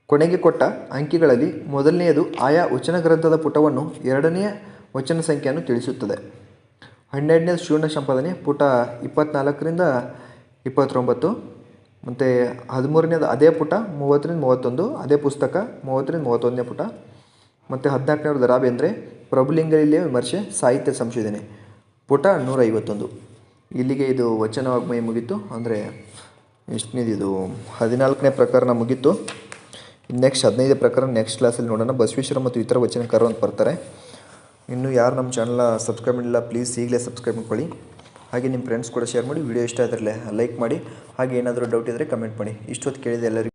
Speaker 1: ಕೊನೆಗೆ ಕೊಟ್ಟ ಅಂಕಿಗಳಲ್ಲಿ ಮೊದಲನೆಯದು ಆಯಾ ವಚನ ಗ್ರಂಥದ ಪುಟವನ್ನು ಎರಡನೆಯ ವಚನ ಸಂಖ್ಯೆಯನ್ನು ತಿಳಿಸುತ್ತದೆ. ಹನ್ನೆರಡನೇದು ಶೂನ್ಯ ಸಂಪಾದನೆ, ಪುಟ ಇಪ್ಪತ್ನಾಲ್ಕರಿಂದ ಇಪ್ಪತ್ತೊಂಬತ್ತು. ಮತ್ತು ಹದಿಮೂರನೇದು ಅದೇ ಪುಟ, ಮೂವತ್ತರಿಂದ ಮೂವತ್ತೊಂದು. ಅದೇ ಪುಸ್ತಕ, ಮೂವತ್ತರಿಂದ ಮೂವತ್ತೊಂದನೇ ಪುಟ. ಮತ್ತು ಹದಿನಾಲ್ಕನೇದು ರಾ ಬೇಂದ್ರೆ ಪ್ರಭುಲಿಂಗಲಿಯ ವಿಮರ್ಶೆ, ಸಾಹಿತ್ಯ ಸಂಶೋಧನೆ. ಪುಟ ನೂರ ಐವತ್ತೊಂದು ಇಲ್ಲಿಗೆ ಇದು ವಚನ ವಾಗ್ಮಯ ಮುಗೀತು. ಅಂದರೆ ಎಷ್ಟನೇದು ಇದು? ಹದಿನಾಲ್ಕನೇ ಪ್ರಕರಣ ಮುಗೀತು. ನೆಕ್ಸ್ಟ್ ಹದಿನೈದು ಪ್ರಕರಣ ನೆಕ್ಸ್ಟ್ ಕ್ಲಾಸಲ್ಲಿ ನೋಡೋಣ. ಬಸವೇಶ್ವರ ಮತ್ತು ಇತರ ವಚನಕಾರರು ಅಂತ ಬರ್ತಾರೆ. ಇನ್ನು ಯಾರು ನಮ್ಮ ಚಾನಲ್ನ ಸಬ್ಸ್ಕ್ರೈಬ್ ಮಾಡಿಲ್ಲ ಪ್ಲೀಸ್ ಈಗಲೇ ಸಬ್ಸ್ಕ್ರೈಬ್ ಮಾಡ್ಕೊಳ್ಳಿ. ಹಾಗೆ ನಿಮ್ಮ ಫ್ರೆಂಡ್ಸ್ ಕೂಡ ಶೇರ್ ಮಾಡಿ. ವಿಡಿಯೋ ಇಷ್ಟ ಆದರೆ ಲೈಕ್ ಮಾಡಿ. ಹಾಗೆ ಏನಾದರೂ ಡೌಟ್ ಇದ್ದರೆ ಕಮೆಂಟ್ ಮಾಡಿ. ಇಷ್ಟೊತ್ತು ಕೇಳಿದೆ ಎಲ್ಲರಿಗೂ